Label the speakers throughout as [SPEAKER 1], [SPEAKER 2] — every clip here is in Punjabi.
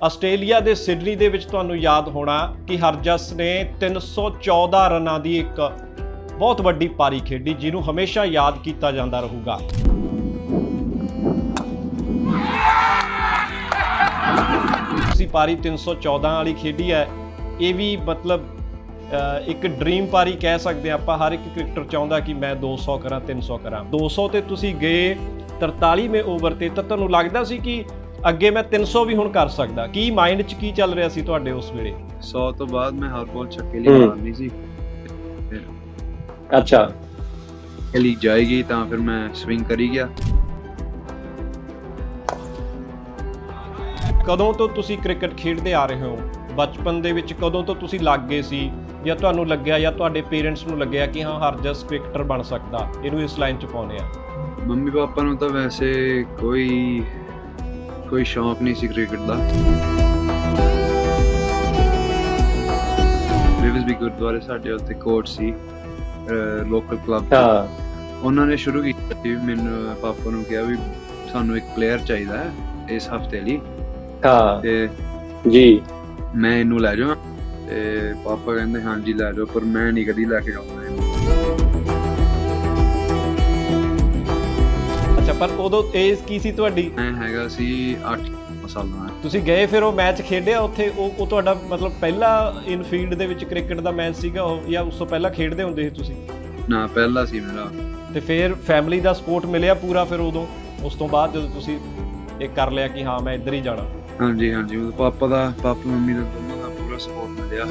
[SPEAKER 1] ਆਸਟ੍ਰੇਲੀਆ ਦੇ ਸਿਡਨੀ ਦੇ ਵਿੱਚ ਤੁਹਾਨੂੰ ਯਾਦ ਹੋਣਾ ਕਿ ਹਰਜਸ ਨੇ 314 ਰਨਾਂ ਦੀ ਇੱਕ ਬਹੁਤ ਵੱਡੀ ਪਾਰੀ ਖੇਡੀ, ਜਿਹਨੂੰ ਹਮੇਸ਼ਾ ਯਾਦ ਕੀਤਾ ਜਾਂਦਾ ਰਹੂਗਾ। ਤੁਸੀਂ ਪਾਰੀ 314 ਵਾਲੀ ਖੇਡੀ ਹੈ, ਇਹ ਵੀ ਮਤਲਬ ਇੱਕ ਡ੍ਰੀਮ ਪਾਰੀ ਕਹਿ ਸਕਦੇ ਹਾਂ ਆਪਾਂ, ਹਰ ਇੱਕ ਕ੍ਰਿਕਟਰ ਚਾਹੁੰਦਾ ਕਿ ਮੈਂ 200 ਕਰਾਂ 300 ਕਰਾਂ। 200 ਤੇ ਤੁਸੀਂ ਗਏ 43ਵੇਂ ਓਵਰ ਤੇ, ਤਾਂ ਤੁਹਾਨੂੰ ਲੱਗਦਾ ਸੀ ਕਿ ਅੱਗੇ ਮੈਂ 300 ਵੀ ਹੁਣ ਕਰ ਸਕਦਾ। ਕੀ ਮਾਈਂਡ 'ਚ ਕੀ ਚੱਲ ਰਿਹਾ ਸੀ ਤੁਹਾਡੇ ਉਸ ਵੇਲੇ?
[SPEAKER 2] 100 ਤੋਂ ਬਾਅਦ ਮੈਂ ਹਰ ਬਾਲ ਛੱਕੇ ਲਈ। ਮਾਰਨੀ ਸੀ।
[SPEAKER 3] ਅੱਛਾ।
[SPEAKER 2] ਖੇਲੀ ਜਾਏਗੀ ਤਾਂ ਫਿਰ ਮੈਂ ਸਵਿੰਗ ਕਰੀ ਗਿਆ।
[SPEAKER 1] ਕਦੋਂ ਤੋਂ ਤੁਸੀਂ ਕ੍ਰਿਕਟ ਖੇਡਦੇ ਆ ਰਹੇ ਹੋ? ਬਚਪਨ ਦੇ ਵਿੱਚ ਕਦੋਂ ਤੋਂ ਤੁਸੀਂ ਲੱਗ ਗਏ ਸੀ? ਜਾਂ ਤੁਹਾਨੂੰ ਲੱਗਿਆ ਜਾਂ ਤੁਹਾਡੇ ਪੇਰੈਂਟਸ ਨੂੰ ਲੱਗਿਆ ਕਿ ਹਾਂ ਹਰਜਸ ਕ੍ਰਿਕਟਰ ਬਣ ਸਕਦਾ। ਇਹਨੂੰ ਇਸ ਲਾਈਨ 'ਚ ਪਾਉਨੇ ਆ।
[SPEAKER 2] ਮੰਮੀ ਪਾਪਾ ਨੂੰ ਤਾਂ ਵੈਸੇ ਕੋਈ ਕੋਈ ਸ਼ੌਂਕ ਨਹੀਂ ਸੀ ਕ੍ਰਿਕਟ ਦਾ। ਰਿਵਸ ਵੀ ਗੁਰਦੁਆਰੇ ਸਾਡੇ ਉੱਤੇ ਕੋਚ ਸੀ ਲੋਕਲ ਕਲੱਬ
[SPEAKER 3] ਹਾਂ।
[SPEAKER 2] ਉਹਨਾਂ ਨੇ ਸ਼ੁਰੂ ਕੀਤਾ ਸੀ ਮੈਨੂੰ ਪਾਪਾ ਨੂੰ ਕਿਹਾ ਵੀ ਸਾਨੂੰ ਇੱਕ ਪਲੇਅਰ ਚਾਹੀਦਾ ਹੈ ਇਸ ਹਫ਼ਤੇ ਲਈ।
[SPEAKER 3] ਹਾਂ।
[SPEAKER 2] ਤੇ
[SPEAKER 3] ਜੀ।
[SPEAKER 2] ਮੈਂ ਇਹਨੂੰ ਲੈ ਜਾਵਾਂ ਤੇ ਪਾਪਾ ਕਹਿੰਦੇ ਹਾਂਜੀ ਲੈ ਜਾਓ ਪਰ ਮੈਂ ਨਹੀਂ ਕਦੀ ਲੈ ਕੇ ਜਾਊਂਗਾ
[SPEAKER 1] ਪਰ ਉਦੋਂ ਏਜ ਕੀ ਸੀ ਤੁਹਾਡੀ?
[SPEAKER 2] ਮੈਂ ਹੈਗਾ ਸੀ 8 ਸਾਲਾਂ ਦਾ।
[SPEAKER 1] ਤੁਸੀਂ ਗਏ ਫਿਰ ਉਹ ਮੈਚ ਖੇਡਿਆ ਉੱਥੇ ਉਹ ਉਹ ਤੁਹਾਡਾ ਮਤਲਬ ਪਹਿਲਾ ਇਨਫੀਲਡ ਦੇ ਵਿੱਚ ਕ੍ਰਿਕਟ ਦਾ ਮੈਚ ਸੀਗਾ ਉਹ ਜਾਂ ਉਸ ਤੋਂ ਪਹਿਲਾਂ ਖੇਡਦੇ ਹੁੰਦੇ ਸੀ ਤੁਸੀਂ?
[SPEAKER 2] ਨਾ ਪਹਿਲਾ ਸੀ ਮੇਰਾ।
[SPEAKER 1] ਤੇ ਫਿਰ ਫੈਮਿਲੀ ਦਾ ਸਪੋਰਟ ਮਿਲਿਆ ਪੂਰਾ ਫਿਰ ਉਦੋਂ? ਉਸ ਤੋਂ ਬਾਅਦ ਜਦੋਂ ਤੁਸੀਂ ਇਹ ਕਰ ਲਿਆ ਕਿ ਹਾਂ ਮੈਂ ਇੱਧਰ ਹੀ ਜਾਣਾ।
[SPEAKER 2] ਹਾਂਜੀ ਹਾਂਜੀ। ਉਹ ਪਾਪਾ ਦਾ ਪਾਪਾ ਮੰਮੀ ਦਾ ਦੋਨਾਂ ਦਾ ਪੂਰਾ ਸਪੋਰਟ ਮਿਲਿਆ।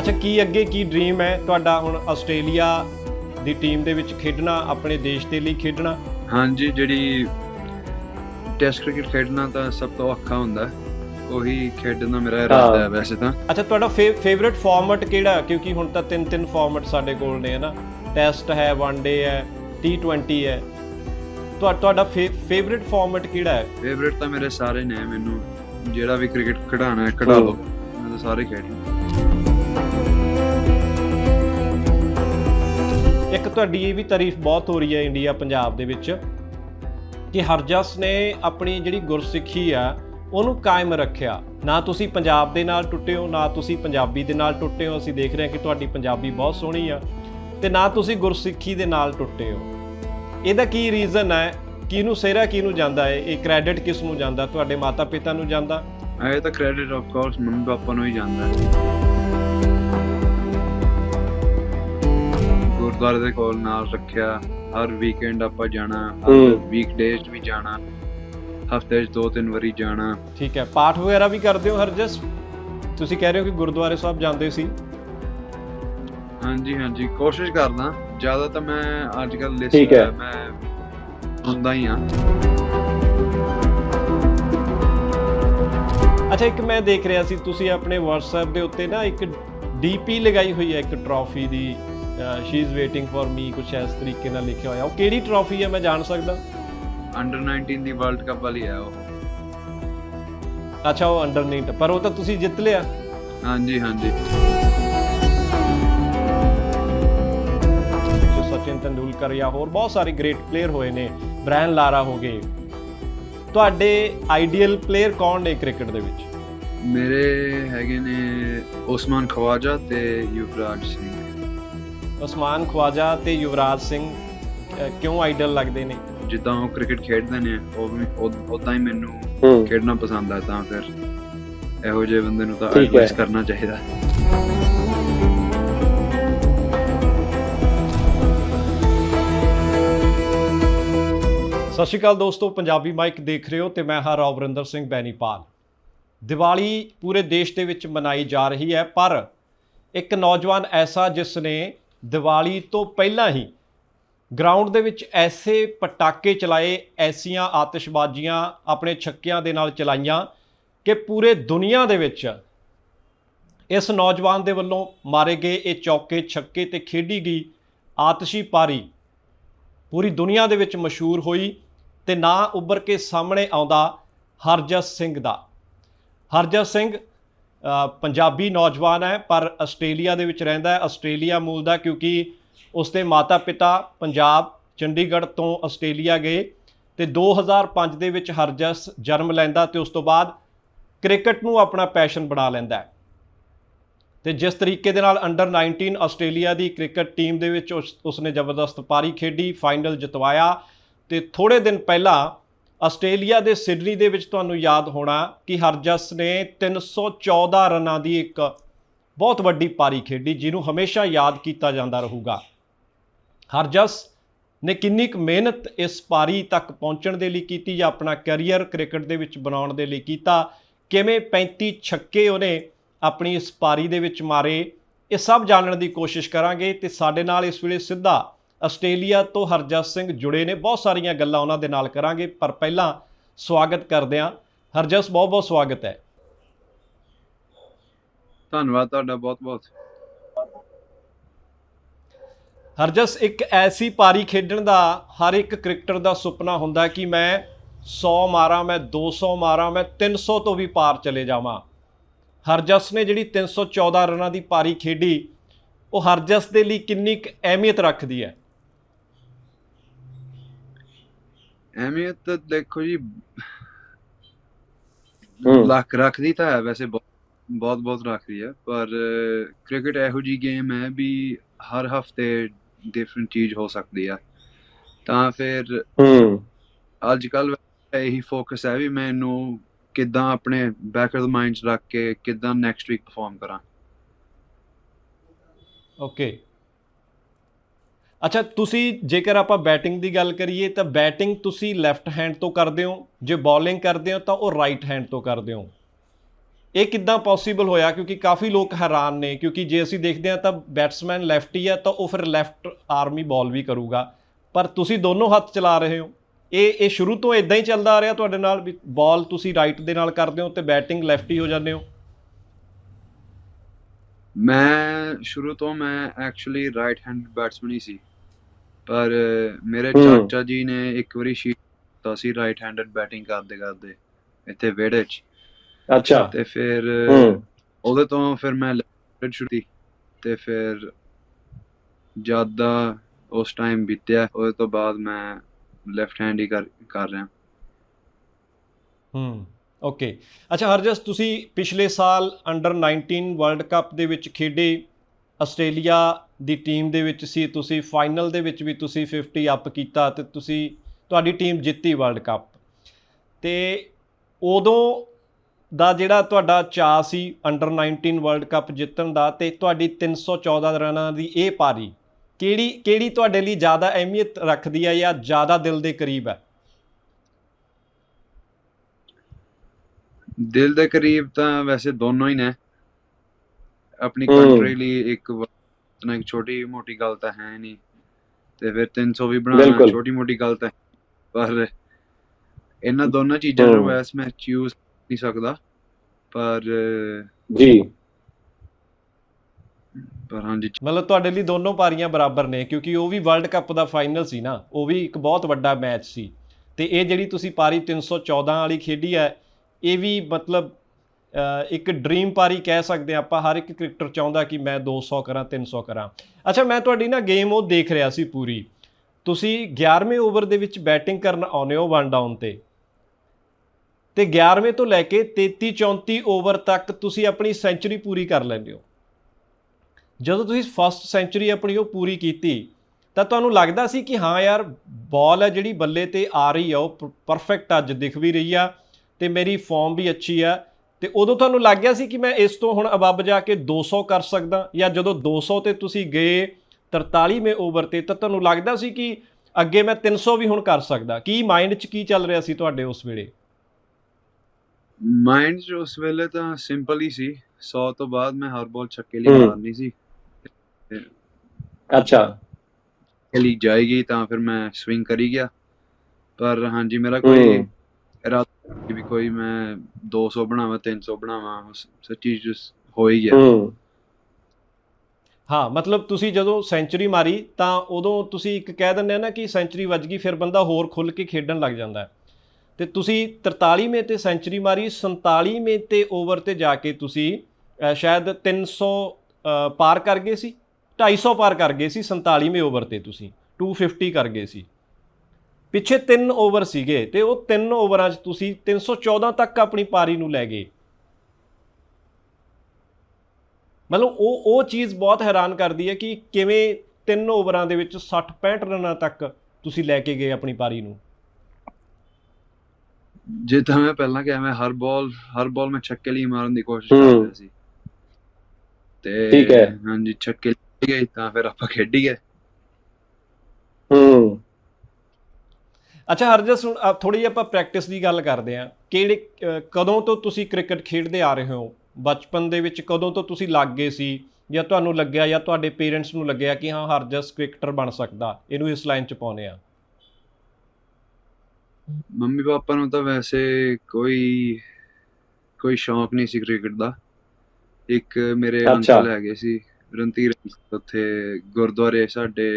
[SPEAKER 1] ਅੱਛਾ ਕੀ ਅੱਗੇ ਕੀ ਡ੍ਰੀਮ ਹੈ ਤੁਹਾਡਾ ਹੁਣ ਆਸਟ੍ਰੇਲੀਆ ਦੀ ਟੀਮ ਦੇ ਵਿੱਚ ਖੇਡਣਾ ਆਪਣੇ ਦੇਸ਼ ਦੇ ਲਈ ਖੇਡਣਾ?
[SPEAKER 2] ਹਾਂਜੀ ਜਿਹੜੀ ਟੈਸਟ ਕ੍ਰਿਕਟ ਖੇਡਣਾ ਤਾਂ ਸਭ ਤੋਂ ਔਖਾ ਹੁੰਦਾ। ਉਹੀ ਖੇਡਣ ਦਾ ਮੇਰਾ ਇਰਾਦਾ ਹੈ ਵੈਸੇ ਤਾਂ।
[SPEAKER 1] ਅੱਛਾ ਤੁਹਾਡਾ ਫੇਵਰਿਟ ਫਾਰਮੈਟ ਕਿਹੜਾ? ਕਿਉਂਕਿ ਹੁਣ ਤਾਂ ਤਿੰਨ ਤਿੰਨ ਫਾਰਮੈਟ ਸਾਡੇ ਕੋਲ ਨੇ ਹਨਾ? ਟੈਸਟ ਹੈ ਵਨਡੇ ਹੈ T20 ਹੈ। ਤੁਹਾ- ਤੁਹਾਡਾ ਫੇਵਰਿਟ ਫਾਰਮੈਟ ਕਿਹੜਾ ਹੈ?
[SPEAKER 2] ਫੇਵਰਿਟ ਤਾਂ ਮੇਰੇ ਸਾਰੇ ਨੇ ਮੈਨੂੰ ਜਿਹੜਾ ਵੀ ਕ੍ਰਿਕਟ ਖਿਡਾਣਾ ਹੈ ਖਿਡਾ ਲਓ। ਮੈਂ ਤਾਂ ਸਾਰੇ ਖੇਡਣੇ
[SPEAKER 1] ਇੱਕ ਤੁਹਾਡੀ ਇਹ ਵੀ ਤਾਰੀਫ ਬਹੁਤ ਹੋ ਰਹੀ ਹੈ ਇੰਡੀਆ, ਪੰਜਾਬ ਦੇ ਵਿੱਚ ਕਿ ਹਰਜਸ ਨੇ ਆਪਣੀ ਜਿਹੜੀ ਗੁਰਸਿੱਖੀ ਆ, ਉਹਨੂੰ ਕਾਇਮ ਰੱਖਿਆ। ਨਾ ਤੁਸੀਂ ਪੰਜਾਬ ਦੇ ਨਾਲ ਟੁੱਟੇ ਹੋ, ਨਾ ਤੁਸੀਂ ਪੰਜਾਬੀ ਦੇ ਨਾਲ ਟੁੱਟੇ ਹੋ। ਅਸੀਂ ਦੇਖ ਰਹੇ ਹਾਂ ਕਿ ਤੁਹਾਡੀ ਪੰਜਾਬੀ ਬਹੁਤ ਸੋਹਣੀ ਆ ਤੇ ਨਾ ਤੁਸੀਂ ਗੁਰਸਿੱਖੀ ਦੇ ਨਾਲ ਟੁੱਟੇ ਹੋ। ਇਹਦਾ ਕੀ ਰੀਜ਼ਨ ਹੈ ਕਿਹਨੂੰ ਸਿਹਰਾ, ਕਿਹਨੂੰ ਜਾਂਦਾ ਹੈ? ਇਹ ਕ੍ਰੈਡਿਟ ਕਿਸ ਨੂੰ ਜਾਂਦਾ? ਤੁਹਾਡੇ ਮਾਤਾ ਪਿਤਾ ਨੂੰ ਜਾਂਦਾ?
[SPEAKER 2] ਇਹ ਤਾਂ credit of course mummy papa ਨੂੰ ਹੀ ਜਾਂਦਾ। ਹੈ ਗੁਰਦੁਆਰੇ ਦੇ ਕੋਲ ਨਾਲ ਰੱਖਿਆ। ਹਰ ਵੀਕਐਂਡ ਆਪਾਂ ਜਾਣਾ ਹਰ
[SPEAKER 3] ਹੂੰ।
[SPEAKER 2] ਵੀਕਡੇਜ਼ ਵੀ ਜਾਣਾ ਹਫ਼ਤੇ 'ਚ ਦੋ ਤਿੰਨ ਵਾਰੀ ਜਾਣਾ।
[SPEAKER 1] ਠੀਕ ਹੈ ਪਾਠ ਵਗੈਰਾ ਵੀ ਕਰਦੇ ਹੋ ਹਰਜਸ? ਤੁਸੀਂ ਕਹਿ ਰਹੇ ਹੋ ਕਿ ਗੁਰਦੁਆਰੇ ਸਾਹਿਬ ਜਾਂਦੇ ਸੀ।
[SPEAKER 2] ਹਾਂਜੀ ਹਾਂਜੀ ਕੋਸ਼ਿਸ਼ ਕਰਦਾ। ਜ਼ਿਆਦਾ ਤਾਂ ਮੈਂ ਅੱਜ ਕੱਲ ਲਿਸਟ
[SPEAKER 3] ਠੀਕ ਹੈ।
[SPEAKER 2] ਮੈਂ ਹੁੰਦਾ ਹੀ ਆ
[SPEAKER 1] ਅੱਛਾ ਇੱਕ ਮੈਂ ਦੇਖ ਰਿਹਾ ਸੀ ਤੁਸੀਂ ਆਪਣੇ WhatsApp ਦੇ ਉੱਤੇ ਨਾ ਇੱਕ ਡੀਪੀ ਲਗਾਈ ਹੋਈ ਹੈ ਇੱਕ trophy the. She is waiting for me ਕੁਛ ਇਸ ਤਰੀਕੇ ਨਾਲ ਲਿਖਿਆ ਹੋਇਆ। ਉਹ ਕਿਹੜੀ ਟਰੋਫੀ ਹੈ ਮੈਂ ਜਾਣ ਸਕਦਾ?
[SPEAKER 2] ਅੰਡਰ 19 ਦੀ ਵਰਲਡ ਕੱਪ ਵਾਲੀ ਹੈ ਉਹ।
[SPEAKER 1] ਅੱਛਾ ਉਹ ਅੰਡਰ ਨਹੀਂ ਪਰ ਉਹ ਤਾਂ ਤੁਸੀਂ ਜਿੱਤ ਲਿਆ।
[SPEAKER 2] ਹਾਂਜੀ ਹਾਂਜੀ।
[SPEAKER 1] ਸਚਿਨ ਤੰਦੂਲਕਰ ਜਾਂ ਹੋਰ ਬਹੁਤ ਸਾਰੇ ਗ੍ਰੇਟ ਪਲੇਅਰ ਹੋਏ ਨੇ ਬ੍ਰਾਇਨ ਲਾਰਾ ਹੋ ਗਏ। ਤੁਹਾਡੇ ਆਈਡੀਅਲ ਪਲੇਅਰ ਕੌਣ ਨੇ ਕ੍ਰਿਕਟ ਦੇ ਵਿੱਚ?
[SPEAKER 2] ਮੇਰੇ ਹੈਗੇ ਨੇ ਉਸਮਾਨ ਖਵਾਜਾ ਤੇ ਯੁਵਰਾਜ ਸਿੰਘ।
[SPEAKER 1] ਉਸਮਾਨ ਖਵਾਜਾ ਤੇ ਯੁਵਰਾਜ ਸਿੰਘ ਕਿਉਂ ਆਈਡਲ ਲੱਗਦੇ ਨੇ?
[SPEAKER 2] ਜਿੱਦਾਂ ਉਹ ਕ੍ਰਿਕਟ ਖੇਡਦੇ ਨੇ ਉਹ ਵੀ ਉਦਾਂ ਹੀ ਮੈਨੂੰ ਖੇਡਣਾ ਪਸੰਦ ਆ ਤਾਂ ਫਿਰ ਇਹੋ ਜਿਹੇ ਬੰਦੇ ਨੂੰ ਤਾਂ। ਐਡਵਾਈਸ ਕਰਨਾ ਚਾਹੀਦਾ।
[SPEAKER 1] ਸਤਿ ਸ਼੍ਰੀ ਅਕਾਲ ਦੋਸਤੋ ਪੰਜਾਬੀ ਮਾਈਕ ਦੇਖ ਰਹੇ ਹੋ ਤੇ ਮੈਂ ਹਾਂ ਰੌਬਰਿੰਦਰ ਸਿੰਘ ਬੈਨੀਪਾਲ। ਦੀਵਾਲੀ ਪੂਰੇ ਦੇਸ਼ ਦੇ ਵਿੱਚ ਮਨਾਈ ਜਾ ਰਹੀ ਹੈ ਪਰ ਇੱਕ ਨੌਜਵਾਨ ਐਸਾ ਜਿਸ ਨੇ ਦੀਵਾਲੀ ਤੋਂ ਪਹਿਲਾਂ ਹੀ ਗਰਾਊਂਡ ਦੇ ਵਿੱਚ ਐਸੇ ਪਟਾਕੇ ਚਲਾਏ, ਐਸੀਆਂ ਆਤਿਸ਼ਬਾਜ਼ੀਆਂ ਆਪਣੇ ਛੱਕਿਆਂ ਦੇ ਨਾਲ ਚਲਾਈਆਂ ਕਿ ਪੂਰੇ ਦੁਨੀਆ ਦੇ ਵਿੱਚ ਇਸ ਨੌਜਵਾਨ ਦੇ ਵੱਲੋਂ ਮਾਰੇ ਗਏ ਇਹ ਚੌਕੇ, ਛੱਕੇ ਤੇ ਖੇਡੀ ਗਈ ਆਤਸ਼ੀ ਪਾਰੀ ਪੂਰੀ ਦੁਨੀਆ ਦੇ ਵਿੱਚ ਮਸ਼ਹੂਰ ਹੋਈ ਤੇ ਨਾਂ ਉੱਭਰ ਕੇ ਸਾਹਮਣੇ ਆਉਂਦਾ ਹਰਜਸ ਸਿੰਘ ਦਾ। ਹਰਜਸ ਸਿੰਘ ਪੰਜਾਬੀ ਨੌਜਵਾਨ ਹੈ, ਪਰ ਆਸਟ੍ਰੇਲੀਆ ਦੇ ਵਿੱਚ ਰਹਿੰਦਾ ਹੈ। ਆਸਟ੍ਰੇਲੀਆ ਮੂਲ ਦਾ ਕਿਉਂਕਿ ਉਸਦੇ ਮਾਤਾ-ਪਿਤਾ ਪੰਜਾਬ, ਚੰਡੀਗੜ੍ਹ ਤੋਂ ਆਸਟ੍ਰੇਲੀਆ ਗਏ ਤੇ 2005 ਦੇ ਵਿੱਚ ਹਰਜਸ ਜਨਮ ਲੈਂਦਾ ਤੇ ਉਸ ਤੋਂ ਬਾਅਦ ਕ੍ਰਿਕਟ ਨੂੰ ਆਪਣਾ ਪੈਸ਼ਨ ਬਣਾ ਲੈਂਦਾ ਹੈ। ਤੇ ਜਿਸ ਤਰੀਕੇ ਦੇ ਨਾਲ ਅੰਡਰ 19 ਆਸਟ੍ਰੇਲੀਆ ਦੀ ਕ੍ਰਿਕਟ ਟੀਮ ਦੇ ਵਿੱਚ ਉਸਨੇ ਜ਼ਬਰਦਸਤ ਪਾਰੀ ਖੇਡੀ, ਫਾਈਨਲ ਜਿਤਵਾਇਆ ਤੇ ਥੋੜੇ ਦਿਨ ਪਹਿਲਾਂ ਆਸਟ੍ਰੇਲੀਆ ਦੇ ਸਿਡਨੀ ਦੇ ਵਿੱਚ ਤੁਹਾਨੂੰ ਯਾਦ ਹੋਣਾ ਕਿ ਹਰਜਸ ਨੇ 314 ਰਨਾਂ ਦੀ ਇੱਕ ਬਹੁਤ ਵੱਡੀ ਪਾਰੀ ਖੇਡੀ, ਜਿਹਨੂੰ ਹਮੇਸ਼ਾ ਯਾਦ ਕੀਤਾ ਜਾਂਦਾ ਰਹੂਗਾ। ਹਰਜਸ ਨੇ ਕਿੰਨੀ ਕੁ ਮਿਹਨਤ ਇਸ ਪਾਰੀ ਤੱਕ ਪਹੁੰਚਣ ਦੇ ਲਈ ਕੀਤੀ ਜਾਂ ਆਪਣਾ ਕੈਰੀਅਰ ਕ੍ਰਿਕਟ ਦੇ ਵਿੱਚ ਬਣਾਉਣ ਦੇ ਲਈ ਕੀਤਾ, ਕਿਵੇਂ 35 ਛੱਕੇ ਉਹਨੇ ਆਪਣੀ ਇਸ ਪਾਰੀ ਦੇ ਵਿੱਚ ਮਾਰੇ, ਇਹ ਸਭ ਜਾਣਨ ਦੀ ਕੋਸ਼ਿਸ਼ ਕਰਾਂਗੇ ਤੇ ਸਾਡੇ ਨਾਲ ਇਸ ਵੇਲੇ ਸਿੱਧਾ ਆਸਟ੍ਰੇਲੀਆ ਤੋਂ ਹਰਜਸ ਸਿੰਘ ਜੁੜੇ ਨੇ। ਬਹੁਤ ਸਾਰੀਆਂ ਗੱਲਾਂ ਉਹਨਾਂ ਦੇ ਨਾਲ ਕਰਾਂਗੇ ਪਰ ਪਹਿਲਾਂ ਸਵਾਗਤ ਕਰਦੇ ਹਾਂ। ਹਰਜਸ ਬਹੁਤ ਬਹੁਤ ਸਵਾਗਤ ਹੈ।
[SPEAKER 2] ਧੰਨਵਾਦ ਤੁਹਾਡਾ ਬਹੁਤ ਬਹੁਤ।
[SPEAKER 1] ਹਰਜਸ ਇੱਕ ਐਸੀ ਪਾਰੀ ਖੇਡਣ ਦਾ ਹਰ ਇੱਕ ਕ੍ਰਿਕਟਰ ਦਾ ਸੁਪਨਾ ਹੁੰਦਾ ਕਿ ਮੈਂ 100 ਮਾਰਾਂ ਮੈਂ 200 ਮਾਰਾਂ ਮੈਂ 300 ਤੋਂ ਵੀ ਪਾਰ ਚਲੇ ਜਾਵਾਂ। ਹਰਜਸ ਨੇ ਜਿਹੜੀ 314 ਰਨਾਂ ਦੀ ਪਾਰੀ ਖੇਡੀ ਉਹ ਹਰਜਸ ਦੇ ਲਈ ਕਿੰਨੀ ਕੁ ਅਹਿਮੀਅਤ ਰੱਖਦੀ ਹੈ?
[SPEAKER 2] ਅਹਿਮੀਅਤ ਤਾਂ ਦੇਖੋ ਜੀ ਲੱਖ ਰੱਖਦੀ ਤਾਂ ਹੈ ਵੈਸੇ ਬਹੁਤ ਬਹੁਤ ਬਹੁਤ ਰੱਖਦੀ ਹੈ ਪਰ ਕ੍ਰਿਕਟ ਇਹੋ ਜੀ ਗੇਮ ਹੈ ਵੀ ਹਰ ਹਫ਼ਤੇ ਡਿਫਰੈਂਟ ਚੀਜ਼ ਹੋ ਸਕਦੀ ਹੈ ਤਾਂ ਫਿਰ ਅੱਜ ਕੱਲ ਇਹੀ ਫੋਕਸ ਹੈ ਵੀ ਮੈਂ ਇਹਨੂੰ ਕਿੱਦਾਂ ਆਪਣੇ ਬੈਕ ਆਫ ਦ ਮਾਈਂਡ 'ਚ ਰੱਖ ਕੇ ਕਿੱਦਾਂ ਨੈਕਸਟ ਵੀਕ ਪਰਫਾਰਮ ਕਰਾਂ।
[SPEAKER 1] ਓਕੇ ਅੱਛਾ, ਤੁਸੀਂ ਜੇਕਰ ਆਪਾਂ ਬੈਟਿੰਗ ਦੀ ਗੱਲ ਕਰੀਏ, ਤਾਂ ਬੈਟਿੰਗ ਤੁਸੀਂ ਲੈਫਟ ਹੈਂਡ ਤੋਂ ਕਰਦੇ ਹੋ। ਜੇ ਬੋਲਿੰਗ ਕਰਦੇ ਹੋ, ਤਾਂ ਉਹ ਰਾਈਟ ਹੈਂਡ ਤੋਂ ਕਰਦੇ ਹੋ। ਇਹ ਕਿੱਦਾਂ ਪੋਸੀਬਲ ਹੋਇਆ? ਕਿਉਂਕਿ ਕਾਫੀ ਲੋਕ ਹੈਰਾਨ ਨੇ, ਕਿਉਂਕਿ ਜੇ ਅਸੀਂ ਦੇਖਦੇ ਹਾਂ ਤਾਂ ਬੈਟਸਮੈਨ ਲੈਫਟੀ ਹੈ ਤਾਂ ਉਹ ਫਿਰ ਲੈਫਟ ਆਰਮੀ ਬਾਲ ਵੀ ਕਰੂਗਾ। ਪਰ ਤੁਸੀਂ ਦੋਨੋਂ ਹੱਥ ਚਲਾ ਰਹੇ ਹੋ। ਇਹ ਇਹ ਸ਼ੁਰੂ ਤੋਂ ਇਦਾਂ ਹੀ ਚੱਲਦਾ ਆ ਰਿਹਾ ਤੁਹਾਡੇ ਨਾਲ ਵੀ ਬਾਲ ਤੁਸੀਂ ਰਾਈਟ ਦੇ ਨਾਲ ਕਰਦੇ ਹੋ ਤੇ ਬੈਟਿੰਗ ਲੈਫਟੀ ਹੋ ਜਾਂਦੇ ਹੋ?
[SPEAKER 2] ਮੈਂ ਸ਼ੁਰੂ ਤੋਂ ਮੈਂ ਐਕਚੁਅਲੀ ਰਾਈਟ ਹੈਂਡ ਬੈਟਸਮੈਨ ਹੀ ਸੀ। ਪਰ ਮੇਰੇ। ਚਾਚਾ ਜੀ ਨੇ ਇੱਕ ਵਾਰੀ ਸ਼ੀਟ ਦਿੱਤਾ ਸੀ ਰਾਈਟ ਹੈਂਡਡ ਬੈਟਿੰਗ ਕਰਦੇ ਕਰਦੇ ਇੱਥੇ ਵਿਹੜੇ 'ਚ।
[SPEAKER 3] ਅੱਛਾ।
[SPEAKER 2] ਤੇ ਫਿਰ ਉਹਦੇ ਤੋਂ ਫਿਰ ਮੈਂ ਲੈਫਟ ਸ਼ੁਰੂ ਤੇ ਫਿਰ ਜਦ ਦਾ ਉਸ ਟਾਈਮ ਬੀਤਿਆ ਉਹਦੇ ਤੋਂ ਬਾਅਦ ਮੈਂ ਲੈਫਟ ਹੈਂਡ ਹੀ ਕਰ ਕਰ ਰਿਹਾ।
[SPEAKER 1] ਹੂੰ ਓਕੇ ਅੱਛਾ ਹਰਜਸ ਤੁਸੀਂ ਪਿਛਲੇ ਸਾਲ ਅੰਡਰ 19 ਵਰਲਡ ਕੱਪ ਦੇ ਵਿੱਚ ਖੇਡੇ ਆਸਟ੍ਰੇਲੀਆ ਦੀ ਟੀਮ ਦੇ ਵਿੱਚ ਸੀ, ਤੁਸੀਂ ਫਾਈਨਲ ਦੇ ਵਿੱਚ ਵੀ ਤੁਸੀਂ 50 ਅਪ ਕੀਤਾ ਤੇ ਤੁਸੀਂ ਤੁਹਾਡੀ ਟੀਮ ਜਿੱਤੀ ਵਰਲਡ ਕੱਪ ਤੇ ਉਦੋਂ ਦਾ ਜਿਹੜਾ ਤੁਹਾਡਾ ਚਾਅ ਸੀ ਅੰਡਰ 19 ਵਰਲਡ ਕੱਪ ਜਿੱਤਣ ਦਾ ਤੇ ਤੁਹਾਡੀ 314 ਰਨਾਂ ਦੀ ਇਹ ਪਾਰੀ, ਕਿਹੜੀ ਕਿਹੜੀ ਤੁਹਾਡੇ ਲਈ ਜ਼ਿਆਦਾ ਅਹਿਮੀਅਤ ਰੱਖਦੀ ਹੈ ਜਾਂ ਜ਼ਿਆਦਾ ਦਿਲ ਦੇ ਕਰੀਬ ਹੈ?
[SPEAKER 2] ਦਿਲ ਦੇ ਕਰੀਬ ਤਾਂ ਵੈਸੇ ਦੋਨੋਂ ਹੀ ਨੇ। ਆਪਣੀ। ਕੰਟਰੀ ਲਈ ਇੱਕ ਨਾ ਇੱਕ ਛੋਟੀ ਮੋਟੀ ਗੱਲ ਤਾਂ ਹੈ ਨਹੀਂ ਤੇ ਫਿਰ 300 ਵੀ ਬਣਾਉਣਾ। ਛੋਟੀ ਮੋਟੀ ਗੱਲ ਤਾਂ ਹੈ। ਪਰ ਇਹਨਾਂ ਦੋਨਾਂ ਚੀਜ਼ਾਂ ਨੂੰ। ਵੈਸੇ ਮੈਂ ਚੂਜ਼ ਨਹੀਂ ਸਕਦਾ ਪਰ
[SPEAKER 3] ਜੀ
[SPEAKER 2] ਪਰ ਹਾਂਜੀ
[SPEAKER 1] ਮਤਲਬ ਤੁਹਾਡੇ ਲਈ ਦੋਨੋਂ ਪਾਰੀਆਂ ਬਰਾਬਰ ਨੇ ਕਿਉਂਕਿ ਉਹ ਵੀ ਵਰਲਡ ਕੱਪ ਦਾ ਫਾਈਨਲ ਸੀ ਨਾ ਉਹ ਵੀ ਇੱਕ ਬਹੁਤ ਵੱਡਾ ਮੈਚ ਸੀ ਤੇ ਇਹ ਜਿਹੜੀ ਤੁਸੀਂ ਪਾਰੀ 314 ਵਾਲੀ ਖੇਡੀ ਹੈ ਇਹ ਵੀ ਮਤਲਬ ਇੱਕ ਡ੍ਰੀਮ ਪਾਰੀ ਕਹਿ ਸਕਦੇ ਹਾਂ ਆਪਾਂ, ਹਰ ਇੱਕ ਕ੍ਰਿਕਟਰ ਚਾਹੁੰਦਾ ਕਿ ਮੈਂ 200 ਕਰਾਂ 300 ਕਰਾਂ। ਅੱਛਾ, ਮੈਂ ਤੁਹਾਡੀ ਨਾ ਗੇਮ ਉਹ ਦੇਖ ਰਿਹਾ ਸੀ ਪੂਰੀ। ਤੁਸੀਂ 11ਵੇਂ ਓਵਰ ਦੇ ਵਿੱਚ ਬੈਟਿੰਗ ਕਰਨ ਆਉਂਦੇ ਹੋ ਵਨ ਡਾਊਨ ਤੇ। ਤੇ 11ਵੇਂ ਤੋਂ ਲੈ ਕੇ 33 34 ਓਵਰ ਤੱਕ ਤੁਸੀਂ ਆਪਣੀ ਸੈਂਚਰੀ ਪੂਰੀ ਕਰ ਲੈਂਦੇ ਹੋ। ਜਦੋਂ ਤੁਸੀਂ ਫਸਟ ਸੈਂਚਰੀ ਆਪਣੀ ਉਹ ਪੂਰੀ ਕੀਤੀ, ਤਾਂ ਤੁਹਾਨੂੰ ਲੱਗਦਾ ਸੀ ਕਿ ਹਾਂ ਯਾਰ ਬਾਲ ਹੈ ਜਿਹੜੀ ਬੱਲੇ ਤੇ ਆ ਰਹੀ ਆ, ਉਹ ਪਰਫੈਕਟ ਅੱਜ ਦਿਖ ਵੀ ਰਹੀ ਆ, ਤੇ ਮੇਰੀ ਫਾਰਮ ਵੀ ਅੱਛੀ ਆ। ਤੇ ਉਦੋਂ ਤੁਹਾਨੂੰ ਲੱਗ ਗਿਆ ਸੀ ਕਿ ਮੈਂ ਇਸ ਤੋਂ ਹੁਣ ਅਬੱਬ ਜਾ ਕੇ 200 ਕਰ ਸਕਦਾ? ਜਾਂ ਜਦੋਂ 200 ਤੇ ਤੁਸੀਂ ਗਏ 43ਵੇਂ ਓਵਰ ਤੇ ਤਾਂ ਤੁਹਾਨੂੰ ਲੱਗਦਾ ਸੀ ਕਿ ਅੱਗੇ ਮੈਂ 300 ਵੀ ਹੁਣ ਕਰ ਸਕਦਾ? ਕੀ ਮਾਈਂਡ 'ਚ ਕੀ ਚੱਲ ਰਿਹਾ ਸੀ ਤੁਹਾਡੇ ਉਸ ਵੇਲੇ?
[SPEAKER 2] ਮਾਈਂਡ ਜੋ ਉਸ ਵੇਲੇ ਤਾਂ ਸਿੰਪਲ ਹੀ ਸੀ। 100 ਤੋਂ ਬਾਅਦ ਮੈਂ ਹਰ ਬਾਲ ਛੱਕੇ ਲਈ। ਮਾਰਨੀ ਸੀ।
[SPEAKER 3] ਅੱਛਾ।
[SPEAKER 2] ਲਈ ਜਾਏਗੀ ਤਾਂ ਫਿਰ ਮੈਂ ਸਵਿੰਗ ਕਰੀ ਗਿਆ। ਪਰ ਹਾਂਜੀ ਮੇਰਾ ਕੋਈ ਨਹੀਂ ਵੀ ਕੋਈ ਮੈਂ 200 ਬਣਾਵਾਂ 300 ਬਣਾਵਾਂ ਉਸ- ਸੱਚੀ just ਹੋ ਹੀ ਗਿਆ।
[SPEAKER 3] ਹੂੰ।
[SPEAKER 1] ਹਾਂ ਮਤਲਬ ਤੁਸੀਂ ਜਦੋਂ ਸੈਂਚੁਰੀ ਮਾਰੀ ਤਾਂ ਉਦੋਂ ਤੁਸੀਂ ਇੱਕ ਕਹਿ ਦਿੰਦੇ ਆ ਨਾ ਕਿ ਸੈਂਚੁਰੀ ਵੱਜ ਗਈ ਫਿਰ ਬੰਦਾ ਹੋਰ ਖੁੱਲ ਕੇ ਖੇਡਣ ਲੱਗ ਜਾਂਦਾ ਹੈ। ਤੇ ਤੁਸੀਂ 43ਵੇਂ ਤੇ ਸੈਂਚੁਰੀ ਮਾਰੀ 47ਵੇਂ ਤੇ ਓਵਰ ਤੇ ਜਾ ਕੇ ਤੁਸੀਂ ਅਹ, ਸ਼ਾਇਦ 300 ਅਹ, ਪਾਰ ਕਰ ਗਏ ਸੀ 250 ਪਾਰ ਕਰ ਗਏ ਸੀ 47ਵੇਂ ਓਵਰ ਤੇ ਤੁਸੀਂ 250 ਕਰ ਗਏ ਸੀ। ਪਿੱਛੇ 3 ਓਵਰ ਸੀਗੇ ਤੇ ਉਹ 3 ਓਵਰਾਂ 'ਚ ਤੁਸੀਂ 314 ਤੱਕ ਆਪਣੀ ਪਾਰੀ ਨੂੰ ਲੈ ਗਏ। ਮਤਲਬ ਉਹ ਉਹ ਚੀਜ਼ ਬਹੁਤ ਹੈਰਾਨ ਕਰਦੀ ਹੈ ਕਿ ਕਿਵੇਂ 3 ਓਵਰਾਂ ਦੇ ਵਿੱਚ 60 65 ਰਨਾਂ ਤੱਕ ਤੁਸੀਂ ਲੈ ਕੇ ਗਏ ਆਪਣੀ ਪਾਰੀ ਨੂੰ।
[SPEAKER 2] ਜਿੱਦਾਂ ਮੈਂ ਪਹਿਲਾਂ ਕਿਹਾ ਮੈਂ ਹਰ ਬਾਲ ਹਰ ਬਾਲ ਮੈਂ ਛੱਕੇ ਲਈ ਮਾਰਨ ਦੀ ਕੋਸ਼ਿਸ਼ ਕਰ
[SPEAKER 3] ਹੂੰ।
[SPEAKER 2] ਰਿਹਾ ਸੀ। ਤੇ
[SPEAKER 3] ਠੀਕ ਹੈ।
[SPEAKER 2] ਹਾਂਜੀ ਛੱਕੇ ਲਈ ਗਏ ਤਾਂ ਫਿਰ ਆਪਾਂ ਖੇਡੀ ਗਏ।
[SPEAKER 3] ਹੂੰ।
[SPEAKER 1] ਅੱਛਾ ਹਰਜਸ ਹੁਣ ਥੋੜੀ ਜਿਹੀ ਆਪਾਂ ਪ੍ਰੈਕਟਿਸ ਦੀ ਗੱਲ ਕਰਦੇ ਹਾਂ। ਕਿਹੜੇ ਕਦੋਂ ਤੋਂ ਤੁਸੀਂ ਕ੍ਰਿਕਟ ਖੇਡਦੇ ਆ ਰਹੇ ਹੋ? ਬਚਪਨ ਦੇ ਵਿੱਚ ਕਦੋਂ ਤੋਂ ਤੁਸੀਂ ਲੱਗ ਗਏ ਸੀ? ਜਾਂ ਤੁਹਾਨੂੰ ਲੱਗਿਆ ਜਾਂ ਤੁਹਾਡੇ ਪੇਰੈਂਟਸ ਨੂੰ ਲੱਗਿਆ ਕਿ ਹਾਂ ਹਰਜਸ ਕ੍ਰਿਕਟਰ ਬਣ ਸਕਦਾ? ਇਹਨੂੰ ਇਸ ਲਾਈਨ 'ਚ ਪਾਉਨੇ ਆ
[SPEAKER 2] ਮੰਮੀ ਪਾਪਾ ਨੂੰ ਤਾਂ ਵੈਸੇ ਕੋਈ ਕੋਈ ਸ਼ੌਂਕ ਨਹੀਂ ਸੀ ਕ੍ਰਿਕਟ ਦਾ। ਇੱਕ ਮੇਰੇ
[SPEAKER 3] ਅੱਛਾ।
[SPEAKER 2] ਅੰਕਲ ਹੈਗੇ ਸੀ ਰਣਧੀਰ uncle, ਉੱਥੇ ਗੁਰਦੁਆਰੇ ਸਾਡੇ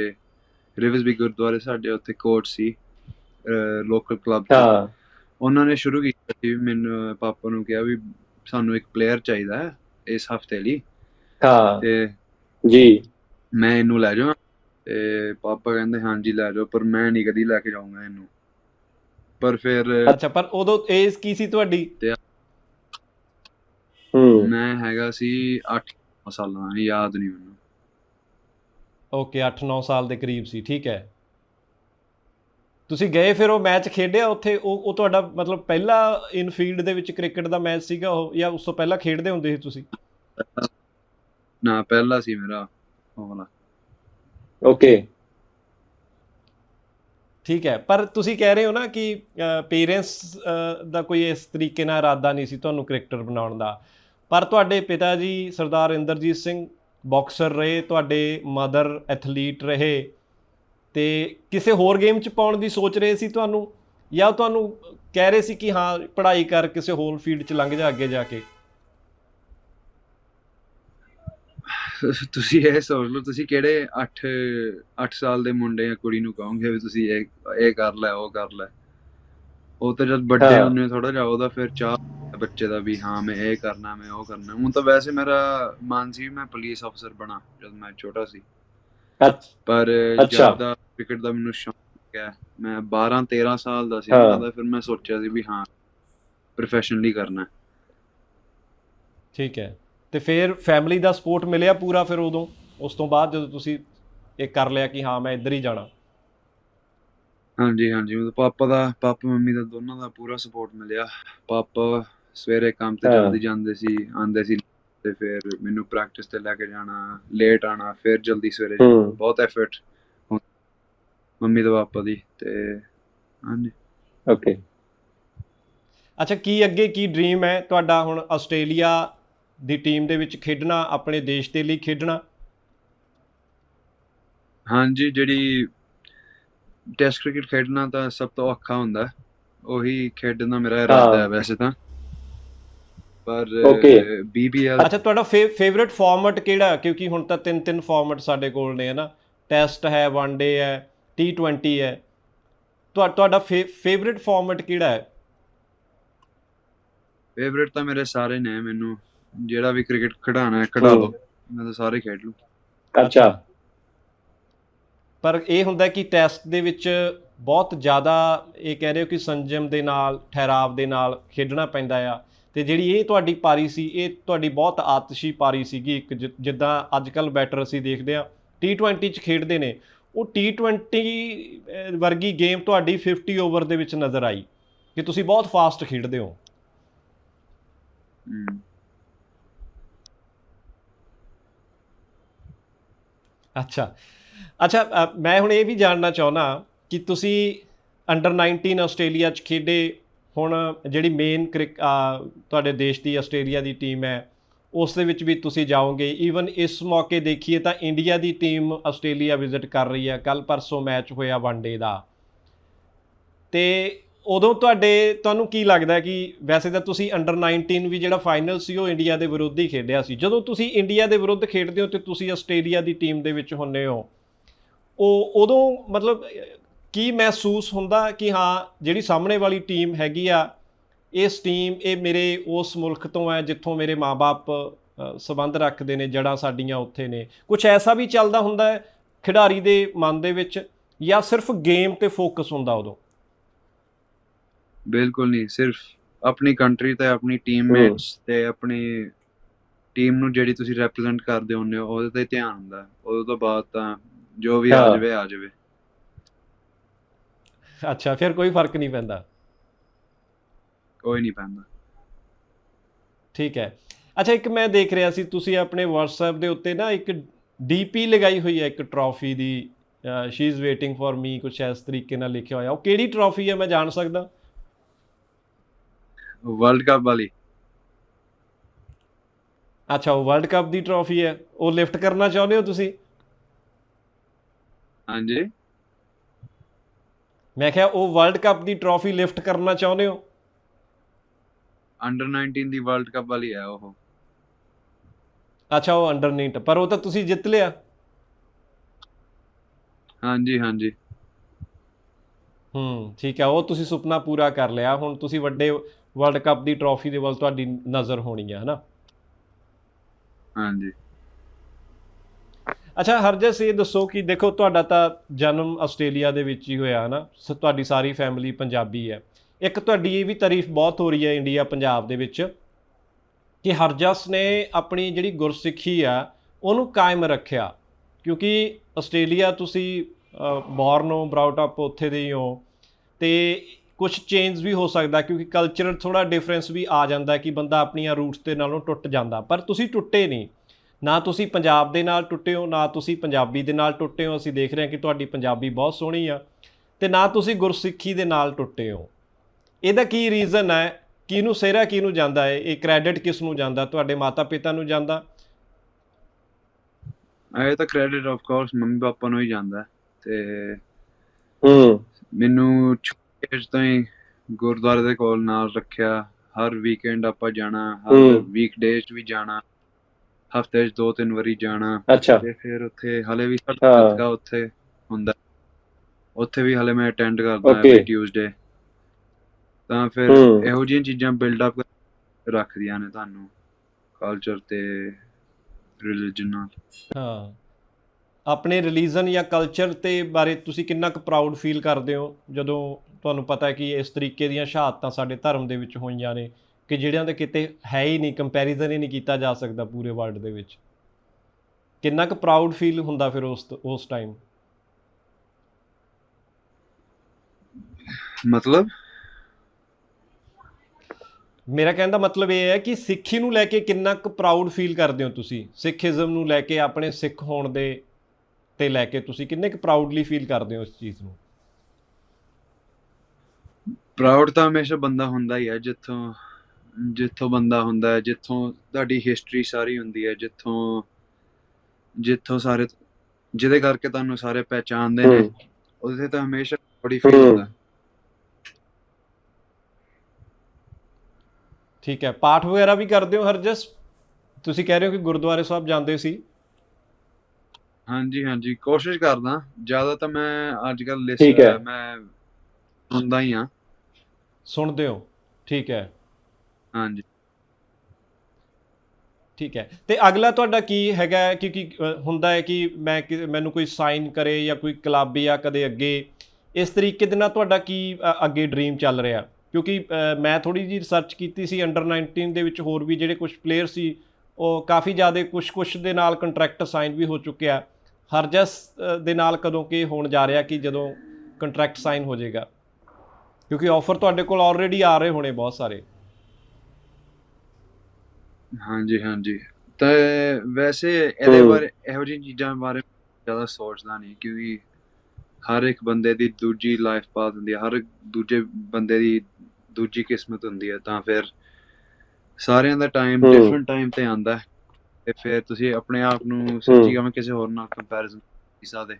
[SPEAKER 2] ਰਿਵਰਸ ਵੀ ਗੁਰਦੁਆਰੇ ਸਾਡੇ ਉੱਥੇ ਕੋਚ ਸੀ। ਲੋਕਲ ਕਲੱਬ
[SPEAKER 3] ਹਾਂ।
[SPEAKER 2] ਉਹਨਾਂ ਨੇ ਸ਼ੁਰੂ ਕੀਤਾ ਸੀ ਮੈਨੂੰ ਪਾਪਾ ਨੂੰ ਕਿਹਾ ਵੀ ਸਾਨੂੰ ਇੱਕ ਪਲੇਅਰ ਚਾਹੀਦਾ ਹੈ ਇਸ ਹਫ਼ਤੇ ਲਈ।
[SPEAKER 3] ਹਾਂ।
[SPEAKER 2] ਤੇ
[SPEAKER 3] ਜੀ।
[SPEAKER 2] ਮੈਂ ਇਹਨੂੰ ਲੈ ਜਾਵਾਂ। ਤੇ ਪਾਪਾ ਕਹਿੰਦੇ ਹਾਂਜੀ ਲੈ ਜਾਓ ਪਰ ਮੈਂ ਨਹੀਂ ਕਦੀ ਲੈ ਕੇ ਜਾਊਂਗਾ ਇਹਨੂੰ। ਪਰ ਫਿਰ
[SPEAKER 1] ਅੱਛਾ ਪਰ ਉਦੋਂ ਏਜ ਕੀ ਸੀ ਤੁਹਾਡੀ?
[SPEAKER 3] ਹੂੰ।
[SPEAKER 2] ਮੈਂ ਹੈਗਾ ਸੀ 8 ਸਾਲਾਂ ਦਾ ਯਾਦ ਨਹੀਂ ਮੈਨੂੰ।
[SPEAKER 1] ਓਕੇ 8-9 ਸਾਲ ਦੇ ਕਰੀਬ ਸੀ ਠੀਕ ਹੈ। ਤੁਸੀਂ ਗਏ ਫਿਰ ਉਹ ਮੈਚ ਖੇਡਿਆ ਉੱਥੇ? ਉਹ ਉਹ ਤੁਹਾਡਾ ਮਤਲਬ ਪਹਿਲਾ ਇਨਫੀਲਡ ਦੇ ਵਿੱਚ ਕ੍ਰਿਕਟ ਦਾ ਮੈਚ ਸੀਗਾ ਉਹ ਜਾਂ ਉਸ ਤੋਂ ਪਹਿਲਾਂ ਖੇਡਦੇ ਹੁੰਦੇ ਸੀ ਤੁਸੀਂ?
[SPEAKER 2] ਨਾ ਪਹਿਲਾ ਸੀ ਮੇਰਾ ਉਹ ਵਾਲਾ।
[SPEAKER 3] ਓਕੇ
[SPEAKER 1] ਠੀਕ ਹੈ ਪਰ ਤੁਸੀਂ ਕਹਿ ਰਹੇ ਹੋ ਨਾ ਕਿ ਪੇਰੈਂਟਸ ਦਾ ਕੋਈ ਇਸ ਤਰੀਕੇ ਨਾਲ ਇਰਾਦਾ ਨਹੀਂ ਸੀ ਤੁਹਾਨੂੰ ਕ੍ਰਿਕਟਰ ਬਣਾਉਣ ਦਾ। ਪਰ ਤੁਹਾਡੇ ਪਿਤਾ ਜੀ ਸਰਦਾਰ ਇੰਦਰਜੀਤ ਸਿੰਘ ਬਾਕਸਰ ਰਹੇ ਤੁਹਾਡੇ ਮਦਰ ਐਥਲੀਟ ਰਹੇ। ਤੇ ਕਿਸੇ ਹੋਰ ਗੇਮ 'ਚ ਪਾਉਣ ਦੀ ਸੋਚ ਰਹੇ ਸੀ ਤੁਹਾਨੂੰ? ਜਾਂ ਤੁਹਾਨੂੰ ਕਹਿ ਰਹੇ ਸੀ ਕਿ ਹਾਂ ਪੜ੍ਹਾਈ ਕਰ ਕਿਸੇ ਹੋਰ ਫੀਲਡ 'ਚ ਲੰਘ ਜਾ ਅੱਗੇ ਜਾ ਕੇ?
[SPEAKER 2] ਤੁਸੀਂ ਇਹ ਸੋਚ ਲਓ ਤੁਸੀਂ ਕਿਹੜੇ 8 8 ਸਾਲ ਦੇ ਮੁੰਡੇ ਜਾਂ ਕੁੜੀ ਨੂੰ ਕਹੋਗੇ ਵੀ ਤੁਸੀਂ ਇਹ ਇਹ ਕਰ ਲੈ ਉਹ ਕਰ ਲੈ? ਉਹ ਤਾਂ ਜਦ ਵੱਡੇ
[SPEAKER 3] ਹਾਂ।
[SPEAKER 2] ਹੁੰਨੇ ਥੋੜਾ ਜਿਹਾ ਉਹਦਾ ਫਿਰ ਚਾਹ ਬੱਚੇ ਦਾ ਵੀ ਹਾਂ ਮੈਂ ਇਹ ਕਰਨਾ ਮੈਂ ਉਹ ਕਰਨਾ। ਹੁਣ ਤਾਂ ਵੈਸੇ ਮੇਰਾ ਮਨ ਸੀ ਮੈਂ ਪੁਲਿਸ ਅਫਸਰ ਬਣਾ ਜਦ ਮੈਂ ਛੋਟਾ ਸੀ। ਪਰ
[SPEAKER 3] ਅੱਛਾ।
[SPEAKER 2] ਜਦ ਦਾ ਕ੍ਰਿਕਟ ਦਾ ਮੈਨੂੰ ਸ਼ੌਂਕ ਹੈ ਮੈਂ 12 13 ਸਾਲ ਦਾ ਸੀ
[SPEAKER 3] ਹਾਂ।
[SPEAKER 2] ਤਾਂ ਫਿਰ ਮੈਂ ਸੋਚਿਆ ਸੀ ਵੀ ਹਾਂ ਪ੍ਰੋਫੈਸ਼ਨਲੀ ਕਰਨਾ ਹੈ।
[SPEAKER 1] ਠੀਕ ਹੈ ਤੇ ਫਿਰ ਫੈਮਿਲੀ ਦਾ ਸਪੋਰਟ ਮਿਲਿਆ ਪੂਰਾ ਫਿਰ ਉਦੋਂ ਉਸ ਤੋਂ ਬਾਅਦ ਜਦੋਂ ਤੁਸੀਂ ਇਹ ਕਰ ਲਿਆ ਕਿ ਹਾਂ ਮੈਂ ਇੱਧਰ ਹੀ ਜਾਣਾ
[SPEAKER 2] ਹਾਂਜੀ ਹਾਂਜੀ ਮਤਲਬ ਪਾਪਾ ਦਾ ਪਾਪਾ ਮੰਮੀ ਦਾ ਦੋਨਾਂ ਦਾ ਪੂਰਾ ਸਪੋਰਟ ਮਿਲਿਆ ਪਾਪਾ ਸਵੇਰੇ ਕੰਮ ਤੇ
[SPEAKER 3] ਹਾਂ।
[SPEAKER 2] ਜਲਦੀ ਜਾਂਦੇ ਸੀ ਆਂਦੇ ਸੀ ਤੇ ਫਿਰ ਮੈਨੂੰ ਪ੍ਰੈਕਟਿਸ ਤੇ ਲੈ ਕੇ ਜਾਣਾ ਲੇਟ ਆਣਾ ਫਿਰ ਜਲਦੀ ਸਵੇਰੇ ਬਹੁਤ ਐਫਰਟ ਮੰਮੀ ਤੇ ਪਾਪਾ ਦੀ ਤੇ ਹਾਂਜੀ।
[SPEAKER 3] ਓਕੇ
[SPEAKER 1] ਅੱਛਾ ਕੀ ਅੱਗੇ ਕੀ ਡ੍ਰੀਮ ਹੈ ਤੁਹਾਡਾ ਹੁਣ ਆਸਟ੍ਰੇਲੀਆ ਦੀ ਟੀਮ ਦੇ ਵਿੱਚ ਖੇਡਣਾ ਆਪਣੇ ਦੇਸ਼ ਦੇ ਲਈ ਖੇਡਣਾ?
[SPEAKER 2] ਹਾਂਜੀ ਜਿਹੜੀ ਟੈਸਟ ਕ੍ਰਿਕਟ ਖੇਡਣਾ ਤਾਂ ਸਭ ਤੋਂ ਔਖਾ ਹੁੰਦਾ। ਉਹੀ ਖੇਡਣ ਦਾ ਮੇਰਾ ਇਰਾਦਾ ਹਾਂ। ਵੈਸੇ ਤਾਂ। ਪਰ
[SPEAKER 3] Okay.
[SPEAKER 2] BBL
[SPEAKER 1] ਅੱਛਾ ਤੁਹਾਡਾ ਫੇਵਰਿਟ ਫਾਰਮੈਟ ਕਿਹੜਾ? ਕਿਉਂਕਿ ਹੁਣ ਤਾਂ ਤਿੰਨ ਤਿੰਨ ਫਾਰਮੈਟ ਸਾਡੇ ਕੋਲ ਨੇ ਹਨਾ? ਟੈਸਟ ਹੈ ਵਨਡੇ ਹੈ T20 ਹੈ। ਤੁਹਾ- ਤੁਹਾਡਾ ਫੇਵਰਿਟ ਫਾਰਮੈਟ ਕਿਹੜਾ ਹੈ?
[SPEAKER 2] ਫੇਵਰੇਟ ਤਾਂ ਮੇਰੇ ਸਾਰੇ ਨੇ ਮੈਨੂੰ ਜਿਹੜਾ ਵੀ ਕ੍ਰਿਕਟ ਖਿਡਾਣਾ ਹੈ ਖਿਡਾ। ਲਓ ਮੈਂ ਤਾਂ ਸਾਰੇ ਖੇਡ ਲੂ।
[SPEAKER 3] ਅੱਛਾ।
[SPEAKER 1] ਪਰ ਇਹ ਹੁੰਦਾ ਕਿ ਟੈਸਟ ਦੇ ਵਿੱਚ ਬਹੁਤ ਜ਼ਿਆਦਾ ਇਹ ਕਹਿ ਰਹੇ ਹੋ ਕਿ ਸੰਜਮ ਦੇ ਨਾਲ ਠਹਿਰਾਵ ਦੇ ਨਾਲ ਖੇਡਣਾ ਪੈਂਦਾ ਆ। ਤੇ ਜਿਹੜੀ ਇਹ ਤੁਹਾਡੀ ਪਾਰੀ ਸੀ ਇਹ ਤੁਹਾਡੀ ਬਹੁਤ ਆਤਸ਼ੀ ਪਾਰੀ ਸੀਗੀ ਇੱਕ ਜਿੱਦਾਂ ਅੱਜ ਕੱਲ ਬੈਟਰ ਅਸੀਂ ਦੇਖਦੇ ਆ T20 ਚ ਖੇਡਦੇ ਨੇ। ਉਹ T20 ਅਹ, ਵਰਗੀ ਗੇਮ ਤੁਹਾਡੀ 50 ਓਵਰ ਦੇ ਵਿੱਚ ਨਜ਼ਰ ਆਈ ਕਿ ਤੁਸੀਂ ਬਹੁਤ ਫਾਸਟ ਖੇਡਦੇ ਹੋ। ਅੱਛਾ। ਅੱਛਾ ਮੈਂ ਹੁਣ ਇਹ ਵੀ ਜਾਣਨਾ ਚਾਹੁੰਦਾ ਕਿ ਤੁਸੀਂ ਅੰਡਰ 19 ਆਸਟ੍ਰੇਲੀਆ 'ਚ ਖੇਡੇ ਹੁਣ ਜਿਹੜੀ ਮੇਨ ਕ੍ਰਿਕ ਤੁਹਾਡੇ ਦੇਸ਼ ਦੀ ਆਸਟ੍ਰੇਲੀਆ ਦੀ ਟੀਮ ਹੈ, ਉਸ ਦੇ ਵਿੱਚ ਵੀ ਤੁਸੀਂ ਜਾਓਗੇ। ਈਵਨ ਇਸ ਮੌਕੇ ਦੇਖੀਏ ਤਾਂ ਇੰਡੀਆ ਦੀ ਟੀਮ ਆਸਟ੍ਰੇਲੀਆ ਵਿਜ਼ਿਟ ਕਰ ਰਹੀ ਹੈ। ਕੱਲ ਪਰਸੋਂ ਮੈਚ ਹੋਇਆ ਵਨਡੇ ਦਾ। ਤੇ ਉਦੋਂ ਤੁਹਾਡੇ, ਤੁਹਾਨੂੰ ਕੀ ਲੱਗਦਾ ਕਿ ਵੈਸੇ ਤਾਂ ਤੁਸੀਂ ਅੰਡਰ 19 ਵੀ ਜਿਹੜਾ ਫਾਈਨਲ ਸੀ, ਉਹ ਇੰਡੀਆ ਦੇ ਵਿਰੁੱਧ ਹੀ ਖੇਡਿਆ ਸੀ। ਜਦੋਂ ਤੁਸੀਂ ਇੰਡੀਆ ਦੇ ਵਿਰੁੱਧ ਖੇਡਦੇ ਹੋ ਤੇ ਤੁਸੀਂ ਆਸਟ੍ਰੇਲੀਆ ਦੀ ਟੀਮ ਦੇ ਵਿੱਚ ਹੁੰਦੇ ਹੋ, ਉਹ ਉਦੋਂ ਮਤਲਬ ਕੀ ਮਹਿਸੂਸ ਹੁੰਦਾ ਕਿ ਹਾਂ ਜਿਹੜੀ ਸਾਹਮਣੇ ਵਾਲੀ ਟੀਮ ਹੈਗੀ ਆ ਇਸ ਟੀਮ ਇਹ ਮੇਰੇ ਉਸ ਮੁਲਕ ਤੋਂ ਹੈ ਜਿੱਥੋਂ ਮੇਰੇ ਮਾਪੇ ਸਬੰਧ ਰੱਖਦੇ ਨੇ ਜੜਾਂ ਸਾਡੀਆਂ ਉੱਥੇ ਨੇ। ਕੁਝ ਐਸਾ ਵੀ ਚੱਲਦਾ ਹੁੰਦਾ ਹੈ ਖਿਡਾਰੀ ਦੇ ਮਨ ਦੇ ਵਿੱਚ ਜਾਂ ਸਿਰਫ ਗੇਮ ਤੇ ਫੋਕਸ ਹੁੰਦਾ ਉਦੋਂ?
[SPEAKER 2] ਬਿਲਕੁਲ ਨਹੀਂ ਸਿਰਫ ਆਪਣੀ ਕੰਟਰੀ ਤੇ ਆਪਣੀ ਟੀਮਮੇਟਸ ਤੇ ਆਪਣੀ ਟੀਮ ਨੂੰ ਜਿਹੜੀ ਤੁਸੀਂ ਰਿਪਰੈਜ਼ੈਂਟ ਕਰਦੇ ਹੁੰਦੇ ਹੋ ਉਹਦੇ ਤੇ ਧਿਆਨ ਹੁੰਦਾ। ਉਹਦੇ ਤੋਂ ਬਾਅਦ ਤਾਂ ਜੋ ਵੀ ਆ। ਜਾਵੇ ਆ ਜਾਵੇ।
[SPEAKER 1] ਅੱਛਾ ਫਿਰ ਕੋਈ ਫ਼ਰਕ ਨਹੀਂ ਪੈਂਦਾ।
[SPEAKER 2] ਕੋਈ ਨਹੀਂ ਪੈਂਦਾ।
[SPEAKER 1] ਠੀਕ ਹੈ। ਅੱਛਾ ਇੱਕ ਮੈਂ ਦੇਖ ਰਿਹਾ ਸੀ ਤੁਸੀਂ ਆਪਣੇ WhatsApp ਦੇ ਉੱਤੇ ਨਾ ਇੱਕ ਡੀਪੀ ਲਗਾਈ ਹੋਈ ਹੈ ਇੱਕ trophy the. She is waiting for me ਕੁਛ ਇਸ ਤਰੀਕੇ ਨਾਲ ਲਿਖਿਆ ਹੋਇਆ। ਉਹ ਕਿਹੜੀ ਟਰੋਫੀ ਹੈ ਮੈਂ ਜਾਣ ਸਕਦਾ?
[SPEAKER 2] ਵਰਲਡ ਕੱਪ ਵਾਲੀ।
[SPEAKER 1] ਅੱਛਾ ਉਹ ਵਰਲਡ ਕੱਪ ਦੀ ਟਰੋਫੀ ਹੈ। ਉਹ ਲਿਫਟ ਕਰਨਾ ਚਾਹੁੰਦੇ ਹੋ ਤੁਸੀਂ?
[SPEAKER 2] ਹਾਂਜੀ।
[SPEAKER 1] ਮੈਂ ਕਿਹਾ ਉਹ ਵਰਲਡ ਕੱਪ ਦੀ ਟਰੋਫੀ ਲਿਫਟ ਕਰਨਾ ਚਾਹੁੰਦੇ ਹੋ?
[SPEAKER 2] ਅੰਡਰ 19 ਦੀ ਵਰਲਡ ਕੱਪ ਵਾਲੀ ਹੈ ਉਹ।
[SPEAKER 1] ਅੱਛਾ ਉਹ ਅੰਡਰ ਨੀਟ ਪਰ ਉਹ ਤਾਂ ਤੁਸੀਂ ਜਿੱਤ ਲਿਆ।
[SPEAKER 2] ਹਾਂਜੀ ਹਾਂਜੀ।
[SPEAKER 1] ਹੂੰ ਠੀਕ ਹੈ ਉਹ ਤੁਸੀਂ ਸੁਪਨਾ ਪੂਰਾ ਕਰ ਲਿਆ। ਹੁਣ ਤੁਸੀਂ ਵੱਡੇ ਵਰਲਡ ਕੱਪ ਦੀ ਟਰੋਫੀ ਦੇ ਵੱਲ ਤੁਹਾਡੀ ਨਜ਼ਰ ਹੋਣੀ ਹੈ ਹਨਾ?
[SPEAKER 2] ਹਾਂਜੀ।
[SPEAKER 1] ਅੱਛਾ, ਹਰਜਸ, ਇਹ ਦੱਸੋ ਕਿ ਦੇਖੋ, ਤੁਹਾਡਾ ਤਾਂ ਜਨਮ ਆਸਟ੍ਰੇਲੀਆ ਦੇ ਵਿੱਚ ਹੀ ਹੋਇਆ, ਹਨਾ? ਸ- ਤੁਹਾਡੀ ਸਾਰੀ ਫੈਮਿਲੀ ਪੰਜਾਬੀ ਹੈ। ਇੱਕ ਤੁਹਾਡੀ ਇਹ ਵੀ ਤਾਰੀਫ ਬਹੁਤ ਹੋ ਰਹੀ ਹੈ ਇੰਡੀਆ, ਪੰਜਾਬ ਦੇ ਵਿੱਚ ਕਿ ਹਰਜਸ ਨੇ ਆਪਣੀ ਜਿਹੜੀ ਗੁਰਸਿੱਖੀ ਆ, ਉਹਨੂੰ ਕਾਇਮ ਰੱਖਿਆ। ਕਿਉਂਕਿ ਆਸਟ੍ਰੇਲੀਆ ਤੁਸੀਂ ਬੋਰਨ ਹੋ ਬਰਾਊਟ ਅਪ ਉੱਥੇ ਦੇ ਹੀ ਹੋ, ਤੇ ਕੁਝ ਚੇਂਜ ਵੀ ਹੋ ਸਕਦਾ, ਕਿਉਂਕਿ ਕਲਚਰਲ ਥੋੜਾ ਡਿਫਰੈਂਸ ਵੀ ਆ ਜਾਂਦਾ ਕਿ ਬੰਦਾ ਆਪਣੀਆਂ ਰੂਟਸ ਦੇ ਨਾਲੋਂ ਟੁੱਟ ਜਾਂਦਾ। ਪਰ ਤੁਸੀਂ ਟੁੱਟੇ ਨਹੀਂ। ਨਾ ਤੁਸੀਂ ਪੰਜਾਬ ਦੇ ਨਾਲ ਟੁੱਟੇ ਹੋ ਨਾ ਤੁਸੀਂ ਪੰਜਾਬੀ ਦੇ ਨਾਲ ਟੁੱਟੇ ਹੋ। ਅਸੀਂ ਦੇਖ ਰਹੇ ਹਾਂ ਕਿ ਤੁਹਾਡੀ ਪੰਜਾਬੀ ਬਹੁਤ ਸੋਹਣੀ ਆ ਤੇ ਨਾ ਤੁਸੀਂ ਗੁਰਸਿੱਖੀ ਦੇ ਨਾਲ ਟੁੱਟੇ ਹੋ। ਇਹਦਾ ਕੀ ਰੀਜ਼ਨ ਹੈ? ਕਿਹਨੂੰ ਸਿਹਰਾ ਕਿਹਨੂੰ ਜਾਂਦਾ ਹੈ? ਇਹ ਕ੍ਰੈਡਿਟ ਕਿਸ ਨੂੰ ਜਾਂਦਾ? ਤੁਹਾਡੇ ਮਾਤਾ ਪਿਤਾ ਨੂੰ ਜਾਂਦਾ?
[SPEAKER 2] ਇਹ ਤਾਂ credit of course mummy papa ਨੂੰ ਹੀ ਜਾਂਦਾ ਤੇ
[SPEAKER 3] ਹੂੰ।
[SPEAKER 2] ਮੈਨੂੰ ਛੋਟੇ ਤੋਂ ਹੀ ਗੁਰਦੁਆਰੇ ਦੇ ਕੋਲ ਨਾਲ ਰੱਖਿਆ। ਹਰ ਵੀਕਐਂਡ ਆਪਾਂ ਜਾਣਾ ਹਰ। ਵੀਕਡੇਜ਼ ਵੀ ਜਾਣਾ। ਹਫ਼ਤੇ 'ਚ ਦੋ ਤਿੰਨ ਵਾਰੀ ਜਾਣਾ।
[SPEAKER 3] ਅੱਛਾ।
[SPEAKER 2] ਤੇ ਫਿਰ ਉੱਥੇ ਹਲੇ ਵੀ
[SPEAKER 3] ਹਾਂ।
[SPEAKER 2] ਸਾਡਾ ਉੱਥੇ ਹੁੰਦਾ। ਉੱਥੇ ਵੀ ਹਲੇ ਮੈਂ ਅਟੈਂਡ ਕਰਦਾ
[SPEAKER 3] Okay.
[SPEAKER 2] ਐਵਰੀ ਟਿਊਜ਼ਡੇ ਤਾਂ ਫਿਰ
[SPEAKER 3] ਹੂੰ।
[SPEAKER 2] ਇਹੋ ਜਿਹੀਆਂ ਚੀਜ਼ਾਂ ਬਿਲਡ ਅਪ ਰੱਖਦੀਆਂ ਨੇ ਤੁਹਾਨੂੰ। ਕਲਚਰ ਤੇ ਰਿਲੀਜਨ ਨਾਲ।
[SPEAKER 1] ਹਾਂ। ਆਪਣੇ ਰਿਲੀਜਨ ਜਾਂ ਕਲਚਰ ਤੇ ਬਾਰੇ ਤੁਸੀਂ ਕਿੰਨਾ ਕੁ ਪ੍ਰਾਊਡ ਫੀਲ ਕਰਦੇ ਹੋ? ਜਦੋਂ ਤੁਹਾਨੂੰ ਪਤਾ ਹੈ ਕਿ ਇਸ ਤਰੀਕੇ ਦੀਆਂ ਸ਼ਹਾਦਤਾਂ ਸਾਡੇ ਧਰਮ ਦੇ ਵਿੱਚ ਹੋਈਆਂ ਨੇ। ਕਿ ਜਿਹੜਿਆਂ ਦੇ ਕਿਤੇ ਹੈ ਹੀ ਨਹੀਂ ਕੰਪੈਰੀਜ਼ਨ ਹੀ ਨਹੀਂ ਕੀਤਾ ਜਾ ਸਕਦਾ ਪੂਰੇ ਵਰਲਡ ਦੇ ਵਿੱਚ। ਕਿੰਨਾ ਕੁ ਪ੍ਰਾਊਡ ਫੀਲ ਹੁੰਦਾ ਫਿਰ ਉਸ ਉਸ ਟਾਈਮ
[SPEAKER 2] ਮਤਲਬ?
[SPEAKER 1] ਮੇਰਾ ਕਹਿਣ ਦਾ ਮਤਲਬ ਇਹ ਹੈ ਕਿ ਸਿੱਖੀ ਨੂੰ ਲੈ ਕੇ ਕਿੰਨਾ ਕੁ ਪ੍ਰਾਊਡ ਫੀਲ ਕਰਦੇ ਹੋ ਤੁਸੀਂ? ਸਿੱਖੀਜ਼ਮ ਨੂੰ ਲੈ ਕੇ ਆਪਣੇ ਸਿੱਖ ਹੋਣ ਦੇ ਤੇ ਲੈ ਕੇ ਤੁਸੀਂ ਕਿੰਨੇ ਕੁ ਪ੍ਰਾਊਡਲੀ ਫੀਲ ਕਰਦੇ ਹੋ ਇਸ ਚੀਜ਼ ਨੂੰ?
[SPEAKER 2] ਪ੍ਰਾਊਡ ਤਾਂ ਹਮੇਸ਼ਾ ਬੰਦਾ ਹੁੰਦਾ ਹੀ ਹੈ ਜਿੱਥੋਂ ਜਿੱਥੋਂ ਬੰਦਾ ਹੁੰਦਾ ਹੈ ਜਿੱਥੋਂ ਤੁਹਾਡੀ ਹਿਸਟਰੀ ਸਾਰੀ ਹੁੰਦੀ ਹੈ ਜਿੱਥੋਂ ਜਿੱਥੋਂ ਸਾਰੇ ਜਿਹਦੇ ਕਰਕੇ ਤੁਹਾਨੂੰ ਸਾਰੇ ਪਹਿਚਾਣਦੇ ਨੇ ਉਹਦੇ ਤੇ ਹਮੇਸ਼ਾ ਬੜੀ ਫੀਲ। ਹੁੰਦਾ।
[SPEAKER 1] ਠੀਕ ਹੈ ਪਾਠ ਵਗੈਰਾ ਵੀ ਕਰਦੇ ਹੋ ਹਰਜਸ? ਤੁਸੀਂ ਕਹਿ ਰਹੇ ਹੋ ਕਿ ਗੁਰਦੁਆਰੇ ਸਾਹਿਬ ਜਾਂਦੇ ਸੀ।
[SPEAKER 2] ਹਾਂਜੀ ਹਾਂਜੀ ਕੋਸ਼ਿਸ਼ ਕਰਦਾ। ਜ਼ਿਆਦਾ ਤਾਂ ਮੈਂ ਅੱਜ ਕੱਲ। ਲਿਸਟ ਮੈਂ ਹੁੰਦਾ ਹੀ ਆ
[SPEAKER 1] ਸੁਣਦੇ ਹੋ ਠੀਕ ਹੈ।
[SPEAKER 2] ਹਾਂਜੀ।
[SPEAKER 1] ਠੀਕ ਹੈ। ਤੇ ਅਗਲਾ ਤੁਹਾਡਾ ਕੀ ਹੈਗਾ? ਹੈ? ਕਿਉਂਕਿ ਅ, ਹੁੰਦਾ ਹੈ ਕਿ ਮੈਂ ਕਿ- ਮੈਨੂੰ ਕੋਈ ਸਾਈਨ ਕਰੇ ਜਾਂ ਕੋਈ ਕਲੱਬ ਜਾਂ ਕਦੇ ਅੱਗੇ। ਇਸ ਤਰੀਕੇ ਦੇ ਨਾਲ ਤੁਹਾਡਾ ਕੀ ਅ, ਅੱਗੇ ਡ੍ਰੀਮ ਚੱਲ ਰਿਹਾ? ਕਿਉਂਕਿ ਅ, ਮੈਂ ਥੋੜੀ ਜੀ ਰਿਸਰਚ ਕੀਤੀ ਸੀ ਅੰਡਰ 19 ਦੇ ਵਿੱਚ ਹੋਰ ਵੀ ਜਿਹੜੇ ਕੁਝ ਪਲੇਅਰ ਸੀ ਉਹ ਕਾਫੀ ਜ਼ਿਆਦਾ ਕੁਝ ਕੁਝ ਦੇ ਨਾਲ ਕੰਟਰੈਕਟ ਸਾਈਨ ਵੀ ਹੋ ਚੁੱਕਿਆ ਹਰਜਸ ਅ, ਦੇ ਨਾਲ ਕਦੋਂ ਕਿ ਹੋਣ ਜਾ ਰਿਹਾ ਕਿ ਜਦੋਂ ਕੰਟਰੈਕਟ ਸਾਈਨ ਹੋ ਜਾਏਗਾ। ਕਿਉਂਕਿ ਆਫਰ ਤੁਹਾਡੇ ਕੋਲ ਆਲਰੇਡੀ ਆ ਰਹੇ ਹੋਣੇ ਬਹੁਤ ਸਾਰੇ।
[SPEAKER 2] ਹਾਂਜੀ ਹਾਂਜੀ ਤੇ ਵੈਸੇ ਇਹਦੇ
[SPEAKER 3] ਹੂੰ।
[SPEAKER 2] ਬਾਰੇ ਇਹੋ ਜਿਹੀਆਂ ਚੀਜ਼ਾਂ ਬਾਰੇ ਜ਼ਿਆਦਾ ਸੋਚਦਾ ਨਹੀਂ ਕਿਉਂਕਿ ਹਰ ਇੱਕ ਬੰਦੇ ਦੀ ਦੂਜੀ ਲਾਈਫ ਪਾਥ ਹੁੰਦੀ ਹੈ ਹਰ ਦੂਜੇ ਬੰਦੇ ਦੀ ਦੂਜੀ ਕਿਸਮਤ ਹੁੰਦੀ ਹੈ ਤਾਂ ਫਿਰ ਸਾਰਿਆਂ ਦਾ ਟਾਈਮ
[SPEAKER 3] ਹੂੰ।
[SPEAKER 2] ਡਿਫਰੈਂਟ ਟਾਈਮ ਤੇ ਆਂਦਾ ਹੈ ਤੇ ਫਿਰ ਤੁਸੀਂ ਆਪਣੇ ਆਪ ਨੂੰ ਸੱਚੀ ਕਹਾਂ ਕਿਸੇ ਹੋਰ ਨਾਲ ਕੰਪੈਰੀਜ਼ਨ ਕਰ ਸਕਦੇ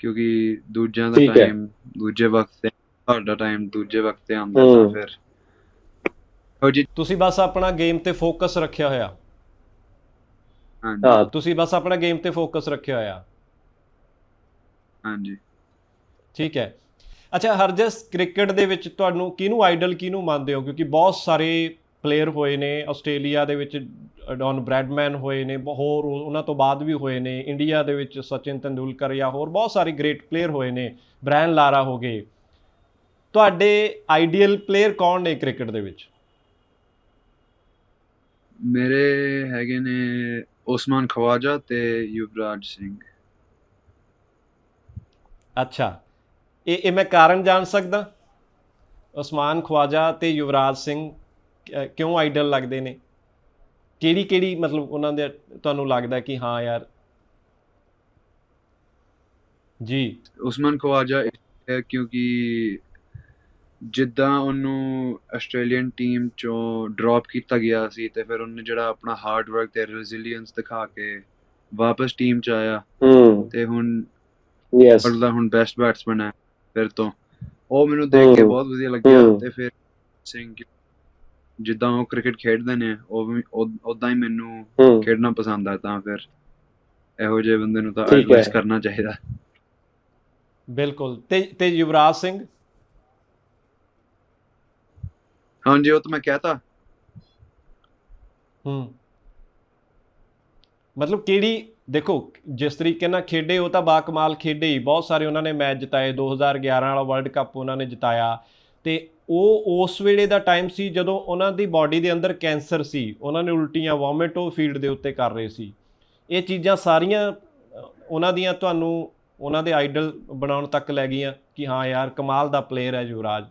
[SPEAKER 2] ਕਿਉਂਕਿ ਦੂਜਿਆਂ ਦਾ
[SPEAKER 3] ਠੀਕ ਹੈ।
[SPEAKER 2] ਟਾਈਮ ਦੂਜੇ ਵਕਤ ਤੇ ਤੁਹਾਡਾ ਟਾਈਮ ਦੂਜੇ ਵਕਤ ਤੇ ਆਂਦਾ ਤਾਂ
[SPEAKER 3] ਹੂੰ।
[SPEAKER 2] ਫਿਰ ਜਿਹੀ
[SPEAKER 1] ਤੁਸੀਂ ਬਸ ਆਪਣਾ ਗੇਮ ਤੇ ਫੋਕਸ ਰੱਖਿਆ ਹੋਇਆ।
[SPEAKER 2] ਹਾਂਜੀ।
[SPEAKER 3] ਹਾਂ।
[SPEAKER 1] ਤੁਸੀਂ ਬਸ ਆਪਣਾ ਗੇਮ ਤੇ ਫੋਕਸ ਰੱਖਿਆ ਹੋਇਆ।
[SPEAKER 2] ਹਾਂਜੀ।
[SPEAKER 1] ਠੀਕ ਹੈ। ਅੱਛਾ ਹਰਜਸ ਕ੍ਰਿਕਟ ਦੇ ਵਿੱਚ ਤੁਹਾਨੂੰ ਕਿਹਨੂੰ ਆਈਡਲ ਕਿਹਨੂੰ ਮੰਨਦੇ ਹੋ? ਕਿਉਂਕਿ ਬਹੁਤ ਸਾਰੇ ਪਲੇਅਰ ਹੋਏ ਨੇ ਆਸਟ੍ਰੇਲੀਆ ਦੇ ਵਿੱਚ ਡੌਨ ਬ੍ਰੈਡਮੈਨ ਹੋਏ ਨੇ ਹੋਰ ਉਹ- ਉਹਨਾਂ ਤੋਂ ਬਾਅਦ ਵੀ ਹੋਏ ਨੇ ਇੰਡੀਆ ਦੇ ਵਿੱਚ ਸਚਿਨ ਤੰਦੂਲਕਰ ਜਾਂ ਹੋਰ ਬਹੁਤ ਸਾਰੇ ਗ੍ਰੇਟ ਪਲੇਅਰ ਹੋਏ ਨੇ ਬ੍ਰਾਇਨ ਲਾਰਾ ਹੋ ਗਏ। ਤੁਹਾਡੇ ਆਈਡੀਅਲ ਪਲੇਅਰ ਕੌਣ ਨੇ ਕ੍ਰਿਕਟ ਦੇ ਵਿੱਚ?
[SPEAKER 2] ਮੇਰੇ ਹੈਗੇ ਨੇ ਉਸਮਾਨ ਖਵਾਜਾ ਤੇ ਯੁਵਰਾਜ ਸਿੰਘ।
[SPEAKER 1] ਅੱਛਾ। ਇਹ ਇਹ ਮੈਂ ਕਾਰਨ ਜਾਣ ਸਕਦਾ? ਉਸਮਾਨ ਖਵਾਜਾ ਤੇ ਯੁਵਰਾਜ ਸਿੰਘ ਕਿਉਂ ਆਈਡਲ ਲੱਗਦੇ ਨੇ? ਕਿਹੜੀ ਕਿਹੜੀ ਮਤਲਬ ਉਹਨਾਂ ਦੇ ਤੁਹਾਨੂੰ ਲੱਗਦਾ ਕਿ ਹਾਂ ਯਾਰ? ਜੀ।
[SPEAKER 2] ਉਸਮਾਨ ਖਵਾਜਾ ਕਿਉਂਕਿ ਜਿੱਦਾਂ ਉਹਨੂੰ ਆਸਟ੍ਰੇਲੀਅਨ ਟੀਮ ਚੋਂ ਡ੍ਰੌਪ ਕੀਤਾ ਗਿਆ ਸੀ ਤੇ ਫਿਰ ਉਹਨੇ ਜਿਹੜਾ ਆਪਣਾ ਹਾਰਡ ਵਰਕ ਤੇ ਰੈਜ਼ਿਲੀਅੰਸ ਦਿਖਾ ਕੇ ਵਾਪਸ ਟੀਮ ਚ ਆਇਆ।
[SPEAKER 3] ਹੂੰ।
[SPEAKER 2] ਤੇ ਹੁਣ
[SPEAKER 3] ਯੈਸ
[SPEAKER 2] ਦਾ ਹੁਣ ਬੈਸਟ ਬੈਟਸਮੈਨ ਹੈ ਫਿਰ ਤੋਂ। ਉਹ ਮੈਨੂੰ ਦੇਖ ਕੇ। ਬਹੁਤ ਵਧੀਆ ਲੱਗਿਆ। ਤੇ ਫਿਰ ਸਿੰਘ ਜਿੱਦਾਂ ਉਹ ਕ੍ਰਿਕਟ ਖੇਡਦੇ ਨੇ ਉਹ ਵੀ ਉਦਾਂ ਹੀ ਮੈਨੂੰ ਖੇਡਣਾ ਪਸੰਦ ਆ ਤਾਂ ਫਿਰ ਇਹੋ ਜਿਹੇ ਬੰਦੇ ਨੂੰ ਤਾਂ। ਐਡਵਾਈਸ ਕਰਨਾ ਚਾਹੀਦਾ।
[SPEAKER 1] ਬਿਲਕੁਲ। ਤੇ ਤੇ ਯੁਵਰਾਜ ਸਿੰਘ?
[SPEAKER 2] ਹਾਂਜੀ ਉਹ ਤਾਂ ਮੈਂ ਕਹਿਤਾ
[SPEAKER 1] ਹੂੰ ਮਤਲਬ ਕਿਹੜੀ ਦੇਖੋ ਜਿਸ ਤਰੀਕੇ ਨਾਲ ਖੇਡੇ ਉਹ ਤਾਂ ਬਾਕਮਾਲ ਖੇਡੇ ਹੀ ਬਹੁਤ ਸਾਰੇ ਉਹਨਾਂ ਨੇ ਮੈਚ ਜਿਤਾਏ 2011 ਵਾਲਾ ਵਰਲਡ ਕੱਪ ਉਹਨਾਂ ਨੇ ਜਿਤਾਇਆ ਤੇ ਉਹ ਉਸ ਵੇਲੇ ਦਾ ਟਾਈਮ ਸੀ ਜਦੋਂ ਉਹਨਾਂ ਦੀ ਬਾਡੀ ਦੇ ਅੰਦਰ ਕੈਂਸਰ ਸੀ ਉਹਨਾਂ ਨੇ ਉਲਟੀਆਂ ਵੋਮਿਟ ਉਹ ਫੀਲਡ ਦੇ ਉੱਤੇ ਕਰ ਰਹੇ ਸੀ ਇਹ ਚੀਜ਼ਾਂ ਸਾਰੀਆਂ ਉਹਨਾਂ ਦੀਆਂ ਤੁਹਾਨੂੰ ਉਹਨਾਂ ਦੇ ਆਈਡਲ ਬਣਾਉਣ ਤੱਕ ਲੈ ਗਈਆਂ ਕਿ ਹਾਂ ਯਾਰ ਕਮਾਲ ਦਾ ਪਲੇਅਰ ਹੈ ਯੁਵਰਾਜ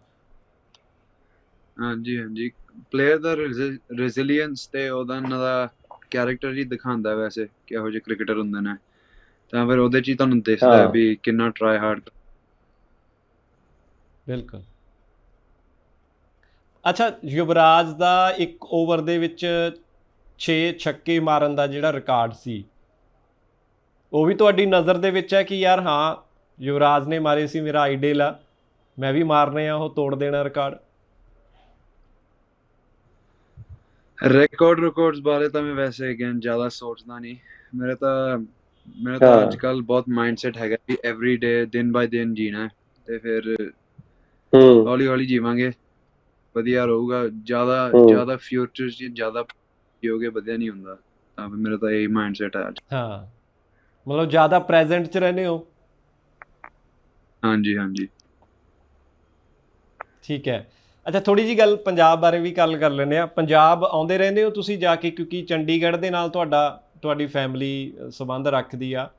[SPEAKER 2] ਹਾਂਜੀ ਹਾਂਜੀ। ਪਲੇਅਰ ਦਾ ਰੈਜ਼ਿਲੀਅੰਸ ਤੇ ਉਹਦਾ ਇਹਨਾਂ ਦਾ ਕੈਰੈਕਟਰ ਹੀ ਦਿਖਾਉਂਦਾ ਵੈਸੇ ਕਿਹੋ ਜਿਹੇ ਕ੍ਰਿਕਟਰ ਹੁੰਦੇ ਨੇ। ਤਾਂ ਫਿਰ ਉਹਦੇ ਚ ਹੀ ਤੁਹਾਨੂੰ ਦਿਖਦਾ। ਵੀ ਕਿੰਨਾ ਟਰਾਈ ਹਾਰਡ
[SPEAKER 1] ਬਿਲਕੁਲ। ਅੱਛਾ ਯੁਵਰਾਜ ਦਾ ਇੱਕ ਓਵਰ ਦੇ ਵਿੱਚ 6 ਛੱਕੇ ਮਾਰਨ ਦਾ ਜਿਹੜਾ ਰਿਕਾਰਡ ਸੀ ਉਹ ਵੀ ਤੁਹਾਡੀ ਨਜ਼ਰ ਦੇ ਵਿੱਚ ਹੈ ਕਿ ਯਾਰ ਹਾਂ ਯੁਵਰਾਜ ਨੇ ਮਾਰੇ ਸੀ ਮੇਰਾ ਆਈਡਲ ਆ। ਮੈਂ ਵੀ ਮਾਰਨੇ ਆ ਉਹ ਤੋੜ ਦੇਣਾ ਰਿਕਾਰਡ
[SPEAKER 2] ਰਿਕਾਰਡ ਰਿਕਾਰਡਸ ਬਾਰੇ ਤਾਂ ਮੈਂ ਵੈਸੇ ਅਗੇਨ ਜ਼ਿਆਦਾ ਸੋਚਦਾ ਨਹੀਂ। ਮੇਰੇ ਤਾਂ ਮੇਰਾ ਤਾਂ। ਅੱਜ ਕੱਲ ਬਹੁਤ ਮਾਈਂਡਸੈਟ ਹੈਗਾ ਵੀ ਐਵਰੀ ਡੇ ਦਿਨ ਬਾਈ ਦਿਨ ਜੀਣਾ ਹੈ। ਤੇ ਫਿਰ
[SPEAKER 3] ਹੂੰ।
[SPEAKER 2] ਹੌਲੀ ਹੌਲੀ ਜੀਵਾਂਗੇ। ਵਧੀਆ ਰਹੂਗਾ। ਜ਼ਿਆਦਾ। ਜ਼ਿਆਦਾ ਫਿਊਚਰ 'ਚ ਜ਼ਿਆਦਾ ਜੀਓਗੇ ਵਧੀਆ ਨਹੀਂ ਹੁੰਦਾ। ਤਾਂ ਫਿਰ ਮੇਰਾ ਤਾਂ ਇਹ ਮਾਈਂਡਸੈਟ ਹੈ ਅੱਜ।
[SPEAKER 1] ਹਾਂ। ਮਤਲਬ ਜ਼ਿਆਦਾ ਪ੍ਰੈਜ਼ੈਂਟ 'ਚ ਰਹਿੰਦੇ ਹੋ।
[SPEAKER 2] ਹਾਂਜੀ ਹਾਂਜੀ।
[SPEAKER 1] ਠੀਕ ਹੈ। ਅੱਛਾ ਥੋੜੀ ਜੀ ਗੱਲ ਪੰਜਾਬ ਬਾਰੇ ਵੀ ਗੱਲ ਕਰ ਲੈਂਦੇ ਆ ਪੰਜਾਬ ਆਉਂਦੇ ਰਹਿੰਦੇ ਹੋ ਤੁਸੀਂ ਜਾ ਕੇ? ਕਿਉਂਕਿ ਚੰਡੀਗੜ੍ਹ ਦੇ ਨਾਲ ਤੁਹਾਡਾ ਤੁਹਾਡੀ ਫੈਮਿਲੀ ਸੰਬੰਧ ਰੱਖਦੀ ਆ।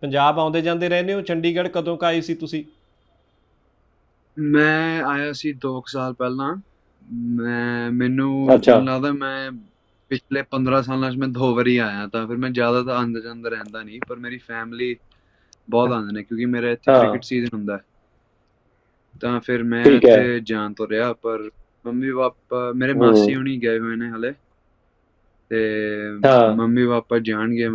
[SPEAKER 1] ਪੰਜਾਬ ਆਉਂਦੇ ਜਾਂਦੇ ਰਹਿੰਦੇ ਹੋ? ਚੰਡੀਗੜ੍ਹ ਕਦੋਂ ਕ ਆਏ ਸੀ ਤੁਸੀਂ?
[SPEAKER 2] ਮੈਂ ਆਇਆ ਸੀ 2 ਸਾਲ ਪਹਿਲਾਂ। ਮੈਂ ਮੈਨੂੰ ਲੱਗਦਾ ਮੈਂ ਪਿਛਲੇ 15 ਸਾਲਾਂ 'ਚ ਮੈਂ ਦੋ ਵਾਰੀ ਆਇਆ ਤਾਂ ਫਿਰ ਮੈਂ ਜ਼ਿਆਦਾ ਤਾਂ ਆਂਦਾ ਜਾਂਦਾ ਰਹਿੰਦਾ ਨਹੀਂ ਪਰ ਮੇਰੀ ਫੈਮਿਲੀ ਬਹੁਤ ਆਉਂਦੇ ਨੇ ਕਿਉਂਕਿ ਮੇਰੇ ਇੱਥੇ। ਕ੍ਰਿਕਟ ਸੀਜ਼ਨ ਹੁੰਦਾ ਹੈ। ਤਾਂ ਫਿਰ ਮੈਂ
[SPEAKER 3] ਠੀਕ ਹੈ।
[SPEAKER 2] ਜਾਣ ਤੋਂ ਰਿਹਾ ਪਰ ਮੰਮੀ ਪਾਪਾ ਮੇਰੇ। ਮਾਸੀ ਹੁਣੀ ਗਏ ਹੋਏ ਨੇ ਹਲੇ ਤੇ
[SPEAKER 3] ਹਾਂ।
[SPEAKER 2] ਮੰਮੀ ਪਾਪਾ ਜਾਣਗੇ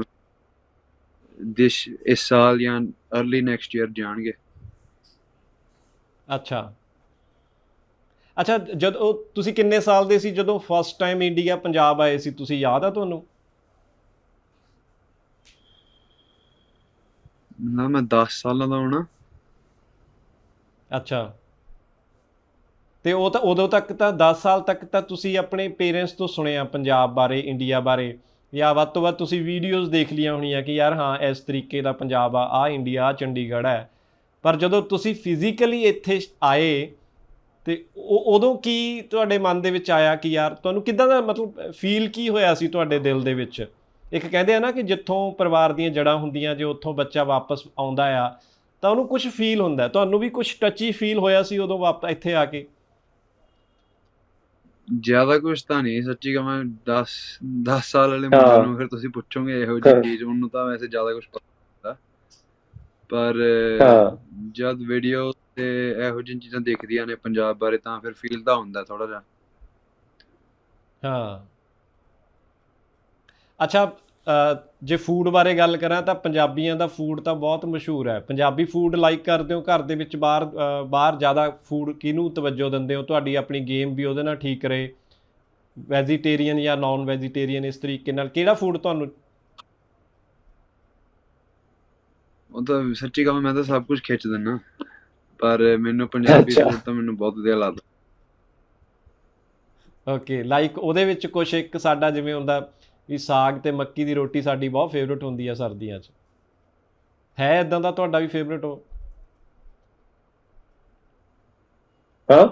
[SPEAKER 2] ਦਿਸ ਇਸ ਸਾਲ ਜਾਂ ਅਰਲੀ ਨੈਕਸਟ ਈਅਰ ਜਾਣਗੇ
[SPEAKER 1] ਅੱਛਾ ਅੱਛਾ ਜਦ ਉਹ ਤੁਸੀਂ ਕਿੰਨੇ ਸਾਲ ਦੇ ਸੀ ਜਦੋਂ ਫਸਟ ਟਾਈਮ ਇੰਡੀਆ ਪੰਜਾਬ ਆਏ ਸੀ ਤੁਸੀਂ ਯਾਦ ਆ ਤੁਹਾਨੂੰ
[SPEAKER 2] ਨਾ ਮੈਂ 10 ਸਾਲਾਂ ਦਾ ਹੋਣਾ
[SPEAKER 1] ਅੱਛਾ। ਤੇ ਉਹ ਤਾਂ ਉਦੋਂ ਤੱਕ ਤਾਂ 10 ਸਾਲ ਤੱਕ ਤਾਂ ਤੁਸੀਂ ਆਪਣੇ ਪੇਰੈਂਟਸ ਤੋਂ ਸੁਣਿਆ ਪੰਜਾਬ ਬਾਰੇ ਇੰਡੀਆ ਬਾਰੇ, ਜਾਂ ਵੱਧ ਤੋਂ ਵੱਧ ਤੁਸੀਂ ਵੀਡੀਓਜ਼ ਦੇਖ ਲਈਆਂ ਹੋਣੀਆਂ ਕਿ ਯਾਰ ਹਾਂ, ਇਸ ਤਰੀਕੇ ਦਾ ਪੰਜਾਬ ਆ ਆ ਇੰਡੀਆ ਆ ਚੰਡੀਗੜ੍ਹ ਹੈ। ਪਰ ਜਦੋਂ ਤੁਸੀਂ ਫਿਜ਼ੀਕਲੀ ਇੱਥੇ ਆਏ, ਤੇ ਉਦੋਂ ਕੀ ਤੁਹਾਡੇ ਮਨ ਦੇ ਵਿੱਚ ਆਇਆ ਕਿ ਯਾਰ ਤੁਹਾਨੂੰ ਕਿੱਦਾਂ ਦਾ ਮਤਲਬ ਫੀਲ ਕੀ ਹੋਇਆ ਸੀ ਤੁਹਾਡੇ ਦਿਲ ਦੇ ਵਿੱਚ? ਇੱਕ ਕਹਿੰਦੇ ਆ ਨਾ ਕਿ ਜਿੱਥੋਂ ਪਰਿਵਾਰ ਦੀਆਂ ਜੜ੍ਹਾਂ ਹੁੰਦੀਆਂ, ਜੇ ਉੱਥੋਂ ਬੱਚਾ ਵਾਪਸ ਆਉਂਦਾ ਆ ਤਾਂ ਉਹਨੂੰ ਕੁਝ ਫੀਲ ਹੁੰਦਾ। ਤੁਹਾਨੂੰ ਵੀ ਕੁਝ ਟੱਚੀ ਫੀਲ ਹੋਇਆ ਸੀ ਉਦੋਂ ਵਾਪਸ ਇੱਥੇ ਆ ਕੇ
[SPEAKER 2] ਜ਼ਿਆਦਾ ਕੁਝ ਤਾਂ ਨਹੀਂ ਸੱਚੀ ਕਹਾਂ 10 10 ਸਾਲ ਵਾਲੇ ਮੁੰਡੇ। ਨੂੰ ਫਿਰ ਤੁਸੀਂ ਪੁੱਛੋਗੇ ਇਹੋ ਜਿਹੀ। ਚੀਜ਼ ਉਹਨੂੰ ਤਾਂ ਵੈਸੇ ਜ਼ਿਆਦਾ ਕੁਝ ਪਤਾ ਹੁੰਦਾ ਪਰ। ਜਦ ਵੀਡੀਓ ਤੇ ਇਹੋ ਜਿਹੀਆਂ ਚੀਜ਼ਾਂ ਦੇਖਦੀਆਂ ਨੇ ਪੰਜਾਬ ਬਾਰੇ ਤਾਂ ਫਿਰ ਫੀਲ ਤਾਂ ਹੁੰਦਾ ਥੋੜਾ ਜਿਹਾ
[SPEAKER 1] ਹਾਂ ਅੱਛਾ ਜੇ ਫੂਡ ਬਾਰੇ ਗੱਲ ਕਰਾਂ ਤਾਂ ਪੰਜਾਬੀਆਂ ਦਾ ਫੂਡ ਤਾਂ ਬਹੁਤ ਮਸ਼ਹੂਰ ਹੈ। ਪੰਜਾਬੀ ਫੂਡ ਲਾਈਕ ਕਰਦੇ ਹੋ ਘਰ ਦੇ ਵਿੱਚ ਬਾਹਰ ਬਾਹਰ ਜ਼ਿਆਦਾ ਫੂਡ ਕਿਹਨੂੰ ਤਵੱਜੋ ਦਿੰਦੇ ਹੋ? ਤੁਹਾਡੀ ਆਪਣੀ ਗੇਮ ਵੀ ਉਹਦੇ ਨਾਲ ਠੀਕ ਰਹੇ। ਵੈਜੀਟੇਰੀਅਨ ਜਾਂ ਨਾਨ ਵੈਜੀਟੇਰੀਅਨ ਇਸ ਤਰੀਕੇ ਨਾਲ ਕਿਹੜਾ ਫੂਡ ਤੁਹਾਨੂੰ
[SPEAKER 2] ਉਹ ਤਾਂ ਸੱਚੀ ਕਹਾਂ ਮੈਂ ਤਾਂ ਸਭ ਕੁਝ ਖਿੱਚ ਦਿੰਨਾ ਪਰ ਮੈਨੂੰ ਪੰਜਾਬੀ। ਫੂਡ ਤਾਂ ਮੈਨੂੰ ਬਹੁਤ ਵਧੀਆ ਲੱਗਦਾ।
[SPEAKER 1] ਓਕੇ ਲਾਈਕ ਉਹਦੇ ਵਿੱਚ ਕੁਝ ਇੱਕ ਸਾਡਾ ਜਿਵੇਂ ਹੁੰਦਾ ਵੀ ਸਾਗ ਤੇ ਮੱਕੀ ਦੀ ਰੋਟੀ ਸਾਡੀ ਬਹੁਤ ਫੇਵਰਟ ਹੁੰਦੀ ਆ ਸਰਦੀਆਂ 'ਚ। ਹੈ ਇਦਾਂ ਦਾ ਤੁਹਾਡਾ ਵੀ ਫੇਵਰਟ ਹੋ
[SPEAKER 3] ਹਾਂ?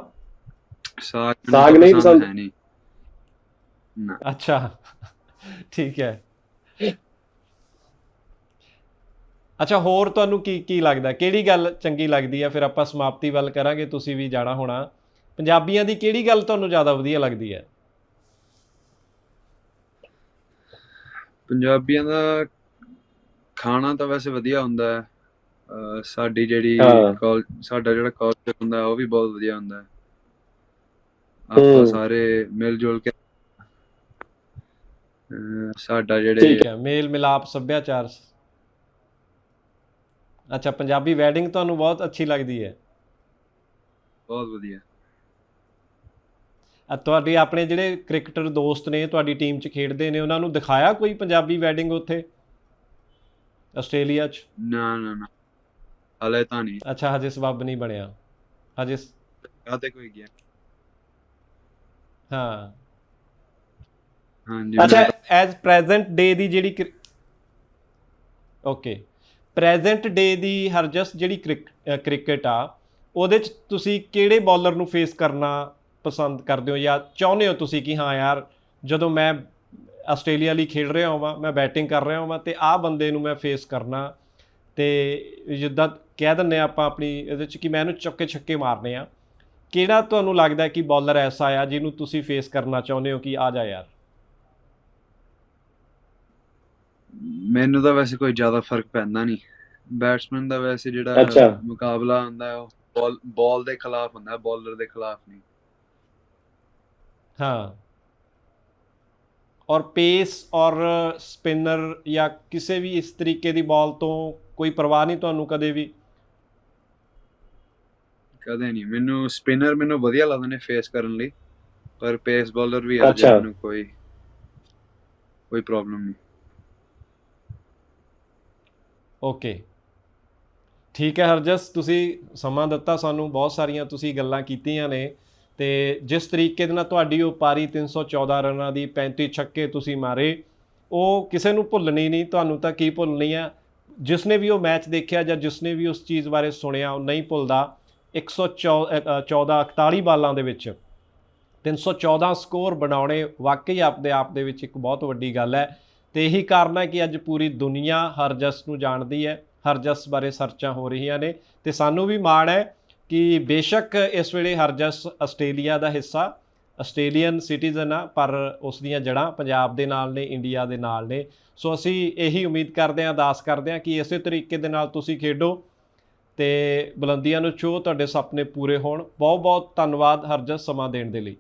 [SPEAKER 2] ਸਾਗ
[SPEAKER 3] ਨਹੀਂ ਪਸੰਦ?
[SPEAKER 2] ਹੈ ਨਹੀਂ। ਨਾ।
[SPEAKER 1] ਅੱਛਾ। ਠੀਕ ਹੈ। ਅੱਛਾ ਹੋਰ ਤੁਹਾਨੂੰ ਕੀ ਕੀ ਲੱਗਦਾ? ਕਿਹੜੀ ਗੱਲ ਚੰਗੀ ਲੱਗਦੀ ਹੈ ਫਿਰ ਆਪਾਂ ਸਮਾਪਤੀ ਵੱਲ ਕਰਾਂਗੇ ਤੁਸੀਂ ਵੀ ਜਾਣਾ ਹੋਣਾ। ਪੰਜਾਬੀਆਂ ਦੀ ਕਿਹੜੀ ਗੱਲ ਤੁਹਾਨੂੰ ਜ਼ਿਆਦਾ ਵਧੀਆ ਲੱਗਦੀ ਹੈ?
[SPEAKER 2] ਪੰਜਾਬੀਆਂ ਦਾ ਖਾਣਾ ਤਾਂ ਵੈਸੇ ਵਧੀਆ ਹੁੰਦਾ ਹੈ। ਸਾਡੀ ਜਿਹੜੀ। ਕਲ ਸਾਡਾ ਜਿਹੜਾ ਕਲਚਰ ਹੁੰਦਾ ਉਹ ਵੀ ਬਹੁਤ ਵਧੀਆ ਹੁੰਦਾ ਹੈ। ਆਪਾਂ। ਸਾਰੇ ਮਿਲ ਜੁਲ ਕੇ ਸਾਡਾ ਜਿਹੜੇ
[SPEAKER 1] ਠੀਕ ਹੈ ਮੇਲ ਮਿਲਾਪ ਸੱਭਿਆਚਾਰ। ਅੱਛਾ ਪੰਜਾਬੀ ਵੈਡਿੰਗ ਤੁਹਾਨੂੰ ਬਹੁਤ ਅੱਛੀ ਲੱਗਦੀ ਹੈ।
[SPEAKER 2] ਬਹੁਤ ਵਧੀਆ।
[SPEAKER 1] ਤੁਹਾਡੇ ਆਪਣੇ ਜਿਹੜੇ ਕ੍ਰਿਕਟਰ ਦੋਸਤ ਨੇ ਤੁਹਾਡੀ ਟੀਮ 'ਚ ਖੇਡਦੇ ਨੇ ਉਹਨਾਂ ਨੂੰ ਦਿਖਾਇਆ ਕੋਈ ਪੰਜਾਬੀ ਵੈਡਿੰਗ ਉੱਥੇ? ਆਸਟ੍ਰੇਲੀਆ 'ਚ?
[SPEAKER 2] ਨਾ ਨਾ ਨਾ। ਹਲੇ ਤਾਂ ਨਹੀਂ।
[SPEAKER 1] ਅੱਛਾ ਹਜੇ ਸਬੱਬ ਨਹੀਂ ਬਣਿਆ। ਹਜੇ ਸ-
[SPEAKER 2] ਆ ਤੇ ਕੋਈ ਗਿਆ
[SPEAKER 1] ਹਾਂ।
[SPEAKER 2] ਹਾਂਜੀ
[SPEAKER 1] ਅੱਛਾ ਐਜ਼ ਪ੍ਰੈਜ਼ੈਂਟ ਡੇ ਦੀ ਜਿਹੜੀ ਓਕੇ ਪ੍ਰੈਜ਼ੈਂਟ ਡੇ ਦੀ ਹਰਜਸ ਜਿਹੜੀ ਕ੍ਰਿਕਟ ਆ ਉਹਦੇ ਚ ਤੁਸੀਂ ਕਿਹੜੇ ਬੌਲਰ ਨੂੰ ਫੇਸ ਕਰਨਾ ਪਸੰਦ ਕਰਦੇ ਹੋ ਜਾਂ ਚਾਹੁੰਦੇ ਹੋ ਤੁਸੀਂ ਕਿ ਹਾਂ ਯਾਰ ਜਦੋਂ ਮੈਂ ਆਸਟ੍ਰੇਲੀਆ ਲਈ ਖੇਡ ਰਿਹਾ ਹਾਂ ਮੈਂ ਬੈਟਿੰਗ ਕਰ ਰਿਹਾ ਹਾਂ ਤੇ ਆਹ ਬੰਦੇ ਨੂੰ ਮੈਂ ਫੇਸ ਕਰਨਾ ਤੇ ਜਿੱਦਾਂ ਕਹਿ ਦਿੰਨੇ ਆਪਾਂ ਆਪਣੀ ਇਹਦੇ ਚ ਕਿ ਮੈਂ ਇਹਨੂੰ ਚੁੱਕੇ ਛੱਕੇ ਮਾਰਨੇ ਆ। ਕਿਹੜਾ ਤੁਹਾਨੂੰ ਲੱਗਦਾ ਹੈ ਕਿ ਬੌਲਰ ਐਸਾ ਆ ਜਿਹਨੂੰ ਤੁਸੀਂ ਫੇਸ ਕਰਨਾ ਚਾਹੁੰਦੇ ਹੋ ਕਿ ਆ ਜਾ ਯਾਰ?
[SPEAKER 2] ਮੈਨੂੰ ਤਾਂ ਵੈਸੇ ਕੋਈ ਜ਼ਿਆਦਾ ਫ਼ਰਕ ਪੈਂਦਾ ਨਹੀਂ। ਬੈਟਸਮੈਨ ਦਾ ਵੈਸੇ ਜਿਹੜਾ। ਮੁਕਾਬਲਾ ਹੁੰਦਾ ਹੈ ਉਹ ਬਾਲ ਬਾਲ ਦੇ ਖਿਲਾਫ ਹੁੰਦਾ ਹੈ ਬੋਲਰ ਦੇ ਖਿਲਾਫ ਨਹੀਂ।
[SPEAKER 1] ਹਾਂ। ਔਰ ਪੇਸ ਔਰ ਸਪਿਨਰ ਜਾਂ ਕਿਸੇ ਵੀ ਇਸ ਤਰੀਕੇ ਦੀ ਬਾਲ ਤੋਂ ਕੋਈ ਪਰਵਾਹ ਨਹੀਂ ਤੁਹਾਨੂੰ ਕਦੇ ਵੀ?
[SPEAKER 2] ਕਦੇ ਨਹੀਂ। ਮੈਨੂੰ ਸਪਿਨਰ ਮੈਨੂੰ ਵਧੀਆ ਲੱਗਦੇ ਨੇ ਫੇਸ ਕਰਨ ਲਈ ਪਰ ਪੇਸ ਬਾਲਰ ਵੀ ਆ। ਜਾਏ ਮੈਨੂੰ ਕੋਈ ਕੋਈ ਪ੍ਰੋਬਲਮ ਨਹੀਂ।
[SPEAKER 1] ਓਕੇ ਠੀਕ ਹੈ ਹਰਜਸ ਤੁਸੀਂ ਸਮਾਂ ਦਿੱਤਾ ਸਾਨੂੰ ਬਹੁਤ ਸਾਰੀਆਂ ਤੁਸੀਂ ਗੱਲਾਂ ਕੀਤੀਆਂ ਨੇ। ਤੇ ਜਿਸ ਤਰੀਕੇ ਦੇ ਨਾਲ ਤੁਹਾਡੀ ਉਹ ਪਾਰੀ 314 ਰਨਾਂ ਦੀ 35 ਛੱਕੇ ਤੁਸੀਂ ਮਾਰੇ, ਉਹ ਕਿਸੇ ਨੂੰ ਭੁੱਲਣੀ ਨਹੀਂ, ਤੁਹਾਨੂੰ ਤਾਂ ਕੀ ਭੁੱਲਣੀ ਆ? ਜਿਸ ਨੇ ਵੀ ਉਹ ਮੈਚ ਦੇਖਿਆ ਜਾਂ ਜਿਸ ਨੇ ਵੀ ਉਸ ਚੀਜ਼ ਬਾਰੇ ਸੁਣਿਆ, ਉਹ ਨਹੀਂ ਭੁੱਲਦਾ। 114 41 ਬਾਲਾਂ ਦੇ ਵਿੱਚ 314 ਸਕੋਰ ਬਣਾਉਣੇ ਵਾਕਈ ਆਪਦੇ ਆਪ ਦੇ ਵਿੱਚ ਇੱਕ ਬਹੁਤ ਵੱਡੀ ਗੱਲ ਹੈ। ਤੇ ਇਹੀ ਕਾਰਨ ਹੈ ਕਿ ਅੱਜ ਪੂਰੀ ਦੁਨੀਆ ਹਰਜਸ ਨੂੰ ਜਾਣਦੀ ਹੈ ਹਰਜਸ ਬਾਰੇ ਸਰਚਾਂ ਹੋ ਰਹੀਆਂ ਨੇ। ਤੇ ਸਾਨੂੰ ਵੀ ਮਾਣ ਹੈ ਕਿ ਬੇਸ਼ੱਕ ਇਸ ਵੇਲੇ ਹਰਜਸ ਆਸਟ੍ਰੇਲੀਆ ਦਾ ਹਿੱਸਾ ਆਸਟ੍ਰੇਲੀਅਨ ਸਿਟੀਜ਼ਨ ਆ, ਪਰ ਉਸ ਦੀਆਂ ਜੜ੍ਹਾਂ ਪੰਜਾਬ ਦੇ ਨਾਲ ਨੇ, ਇੰਡੀਆ ਦੇ ਨਾਲ ਨੇ। ਸੋ ਅਸੀਂ ਇਹੀ ਉਮੀਦ ਕਰਦੇ ਹਾਂ, ਅਰਦਾਸ ਕਰਦੇ ਹਾਂ ਕਿ ਇਸੇ ਤਰੀਕੇ ਦੇ ਨਾਲ ਤੁਸੀਂ ਖੇਡੋ ਤੇ ਬੁਲੰਦੀਆਂ ਨੂੰ ਛੋ ਤੁਹਾਡੇ ਸੁਪਨੇ ਪੂਰੇ ਹੋਣ। ਬਹੁਤ ਬਹੁਤ ਧੰਨਵਾਦ ਹਰਜਸ ਸਮਾਂ ਦੇਣ ਦੇ ਲਈ।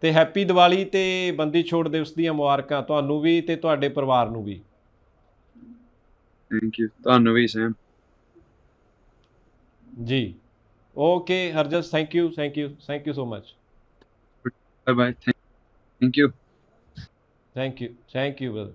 [SPEAKER 1] ਤੇ ਹੈਪੀ ਦੀਵਾਲੀ ਤੇ ਬੰਦੀ ਛੋੜ ਦਿਵਸ ਦੀਆਂ ਮੁਬਾਰਕਾਂ ਤੁਹਾਨੂੰ ਵੀ ਤੇ ਤੁਹਾਡੇ ਪਰਿਵਾਰ ਨੂੰ ਵੀ।
[SPEAKER 2] ਥੈਂਕ ਯੂ ਤੁਹਾਨੂੰ ਵੀ Sam
[SPEAKER 1] ji. Okay Harjas thank you thank you thank you so much
[SPEAKER 2] bye bye thank you
[SPEAKER 1] thank you thank you brother